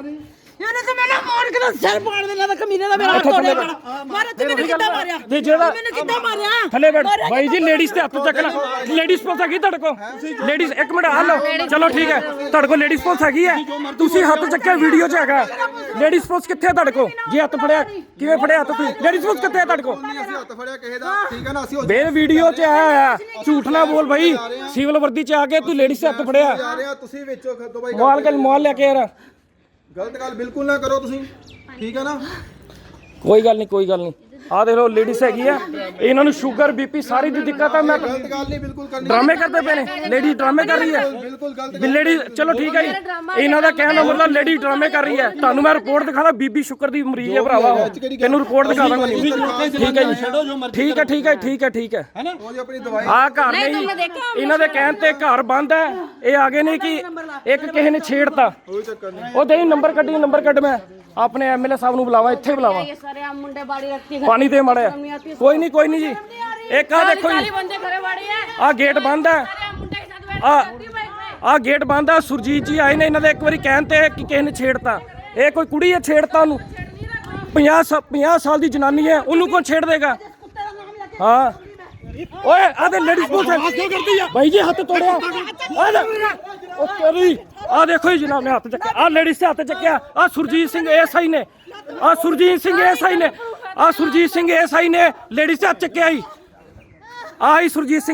ਇਹਨੇ ਤੇ ਮੈਨੂੰ ਮਾਰ ਕੇ ਤਾਂ ਸਿਰ ਪਾੜ ਦੇਣਾ ਤਾਂ ਕਮੀਨੇ ਦਾ ਮੇਰਾ ਹੱਥ ਤੋੜਿਆ ਬੜਾ ਮਾਰੇ ਤੇ ਮੈਨੂੰ ਕਿੱਦਾਂ ਮਾਰਿਆ? ਤੇ ਜਿਹੜਾ ਮੈਨੂੰ ਕਿੱਦਾਂ ਮਾਰਿਆ? ਥੱਲੇ ਬੈਠ। ਬਾਈ ਜੀ ਲੇਡੀਜ਼ ਤੇ ਹੱਥ ਚੱਕਣਾ ਲੇਡੀਜ਼ ਪੁਲਿਸ ਹੈਗੀ ਤੁਹਾਡੇ ਕੋਲ? ਲੇਡੀਜ਼ ਇੱਕ ਮਿੰਟ ਆ ਲਓ। ਚਲੋ ਠੀਕ ਹੈ। ਤੁਹਾਡੇ ਕੋਲ ਲੇਡੀਜ਼ ਪੁਲਿਸ ਹੈਗੀ ਹੈ। ਤੁਸੀਂ ਹੱਥ ਚੱਕਿਆ ਵੀਡੀਓ 'ਚ ਹੈਗਾ। ਲੇਡੀਜ਼ ਪੁਲਿਸ ਕਿੱਥੇ ਹੈ ਤੁਹਾਡੇ ਕੋਲ? ਜੇ ਹੱਥ ਫੜਿਆ ਕਿਵੇਂ ਫੜਿਆ ਹੱਥ ਤੁਸੀਂ? ਲੇਡੀਜ਼ ਪੁਲਿਸ ਕਿੱਥੇ ਹੈ ਤੁਹਾਡੇ ਕੋਲ? ਅਸੀਂ ਹੱਥ ਫੜਿਆ ਕਿਸੇ ਦਾ। ਠੀਕ ਹੈ ਨਾ ਅਸੀਂ ਉਹ ਬੇ ਵੀਡੀਓ 'ਚ ਆਇਆ ਹੋਇਆ। ਝੂਠ ਨਾ ਬੋਲ ਬਾਈ। ਸਿਵਲ ਵਰਦੀ 'ਚ ਆ ਕੇ ਤੂੰ ਲੇਡੀਜ਼ ਤੇ ਹੱਥ ਫੜਿਆ। ਜਾ ਰਹੇ ਆ ਤੁਸੀਂ ਵਿੱਚੋਂ ਖੱਦੋ ਬਾਈ ਮੋਬਾਈਲ ਕੇ। ਮੋਬਾਈਲ ਲੈ ਕੇ ਯਾਰ ਗਲਤ ਗੱਲ ਬਿਲਕੁਲ ਨਾ ਕਰੋ ਤੁਸੀਂ। ਠੀਕ ਹੈ ਨਾ? ਕੋਈ ਗੱਲ ਨਹੀਂ, ਕੋਈ ਗੱਲ ਨਹੀਂ। ਆ ਦੇਖ ਲਓ ਲੇਡੀਜ਼ ਹੈਗੀ ਆ ਇਹਨਾਂ ਨੂੰ ਸ਼ੂਗਰ ਬੀਪੀ ਸਾਰੀ ਦੀ ਦਿੱਕਤ ਆ ਮੈਂ ਗਲਤ ਗੱਲ ਨਹੀਂ ਬਿਲਕੁਲ ਕਰਨੀ ਡਰਾਮੇ ਕਰਦੇ ਪਏ ਨੇ ਲੇਡੀ ਡਰਾਮੇ ਕਰ ਰਹੀ ਹੈ ਬਿਲਕੁਲ ਗਲਤ ਵੀ ਲੇਡੀ ਚਲੋ ਠੀਕ ਹੈ ਜੀ ਇਹਨਾਂ ਦਾ ਕਹਿਣ ਦਾ ਮਤਲਬ ਲੇਡੀ ਡਰਾਮੇ ਕਰ ਰਹੀ ਹੈ ਤੁਹਾਨੂੰ ਮੈਂ ਰਿਪੋਰਟ ਦਿਖਾਦਾ ਬੀਬੀ ਸ਼ੁਕਰ ਦੀ ਮਰੀਜ਼ ਹੈ ਭਰਾਵਾ ਉਹ ਤੈਨੂੰ ਰਿਪੋਰਟ ਦਿਖਾ ਦਾਂਗਾ ਨਹੀਂ ਠੀਕ ਹੈ ਜੀ ਠੀਕ ਹੈ ਠੀਕ ਹੈ ਠੀਕ ਹੈ ਠੀਕ ਹੈ ਉਹਦੀ ਆਪਣੀ ਦਵਾਈ ਆ ਘਰ ਨੇ ਜੀ ਇਹਨਾਂ ਦੇ ਕਹਿਣ ਤੇ ਘਰ ਬੰਦ ਹੈ ਇਹ ਆਗੇ ਨੇ ਕਿ ਇੱਕ ਕਿਸੇ ਨੇ ਛੇੜਤਾ ਕੋਈ ਚੱਕਰ ਨਹੀਂ ਉਹ ਦੇ ਨੰਬਰ ਕੱਢੀ ਨੰਬਰ ਕੱਢ ਮੈਂ ਆਪਣੇ ਐਮਐਲਏ ਸਾਹਿਬ ਨੂੰ ਬੁਲਾਵਾ ਇੱਥੇ ਬੁਲਾਵਾ ये सारे हम मुंडे बाड़ी रखती है ਪਾਣੀ ਦੇ ਮੜਿਆ। ਕੋਈ ਨਹੀਂ ਕੋਈ ਨਹੀਂ ਜੀ। ਇੱਕ ਆ ਦੇਖੋ ਜੀ। ਆ। ਗੇਟ ਬੰਦ ਹੈ। ਆ ਆ ਗੇਟ ਬੰਦ ਆ ਸੁਰਜੀਤ ਜੀ ਆਏ ਨੇ ਇਹਨਾਂ ਦੇ ਇੱਕ ਵਾਰੀ ਕਹਿਣ ਤੇ ਕਿ ਕਿਸੇ ਨੇ ਛੇੜਤਾ। ਇਹ ਕੋਈ ਕੁੜੀ ਹੈ ਛੇੜਤਾ ਉਹਨੂੰ। 50 50 ਸਾਲ ਦੀ ਜਨਾਨੀ ਹੈ ਉਹਨੂੰ ਕੌਣ ਛੇੜ ਦੇਗਾ? ਹਾਂ। ਓਏ ਆਦੇ ਲੇਡੀਜ਼ ਪੁਲਿਸ ਹੈ। ਕਿਉਂ ਕਰਦੀ ਆ? ਭਾਈ ਜੀ ਹੱਥ ਤੋੜਿਆ। ਆ ਉਹ ਕਰੀ ਆ ਦੇਖੋ ਜੀ ਜਨਾਬ ਨੇ ਹੱਥ ਚੱਕਿਆ। ਆ ਲੇਡੀਜ਼ ਦੇ ਹੱਥ ਚੱਕਿਆ। ਆ ਸੁਰਜੀਤ ਸਿੰਘ ਐਸਆਈ ਨੇ। ਆ ਸੁਰਜੀਤ ਸਿੰਘ ਐਸਆਈ ਨੇ, ਆ ਸੁਰਜੀਤ ਸਿੰਘ ਐਸਆਈ ਨੇ ਲੇਡੀਜ਼ ਤੇ ਹੱਥ ਚੱਕਿਆ ਜੀ ਆਹੀ ਸੁਰਜੀਤ ਸਿੰਘ।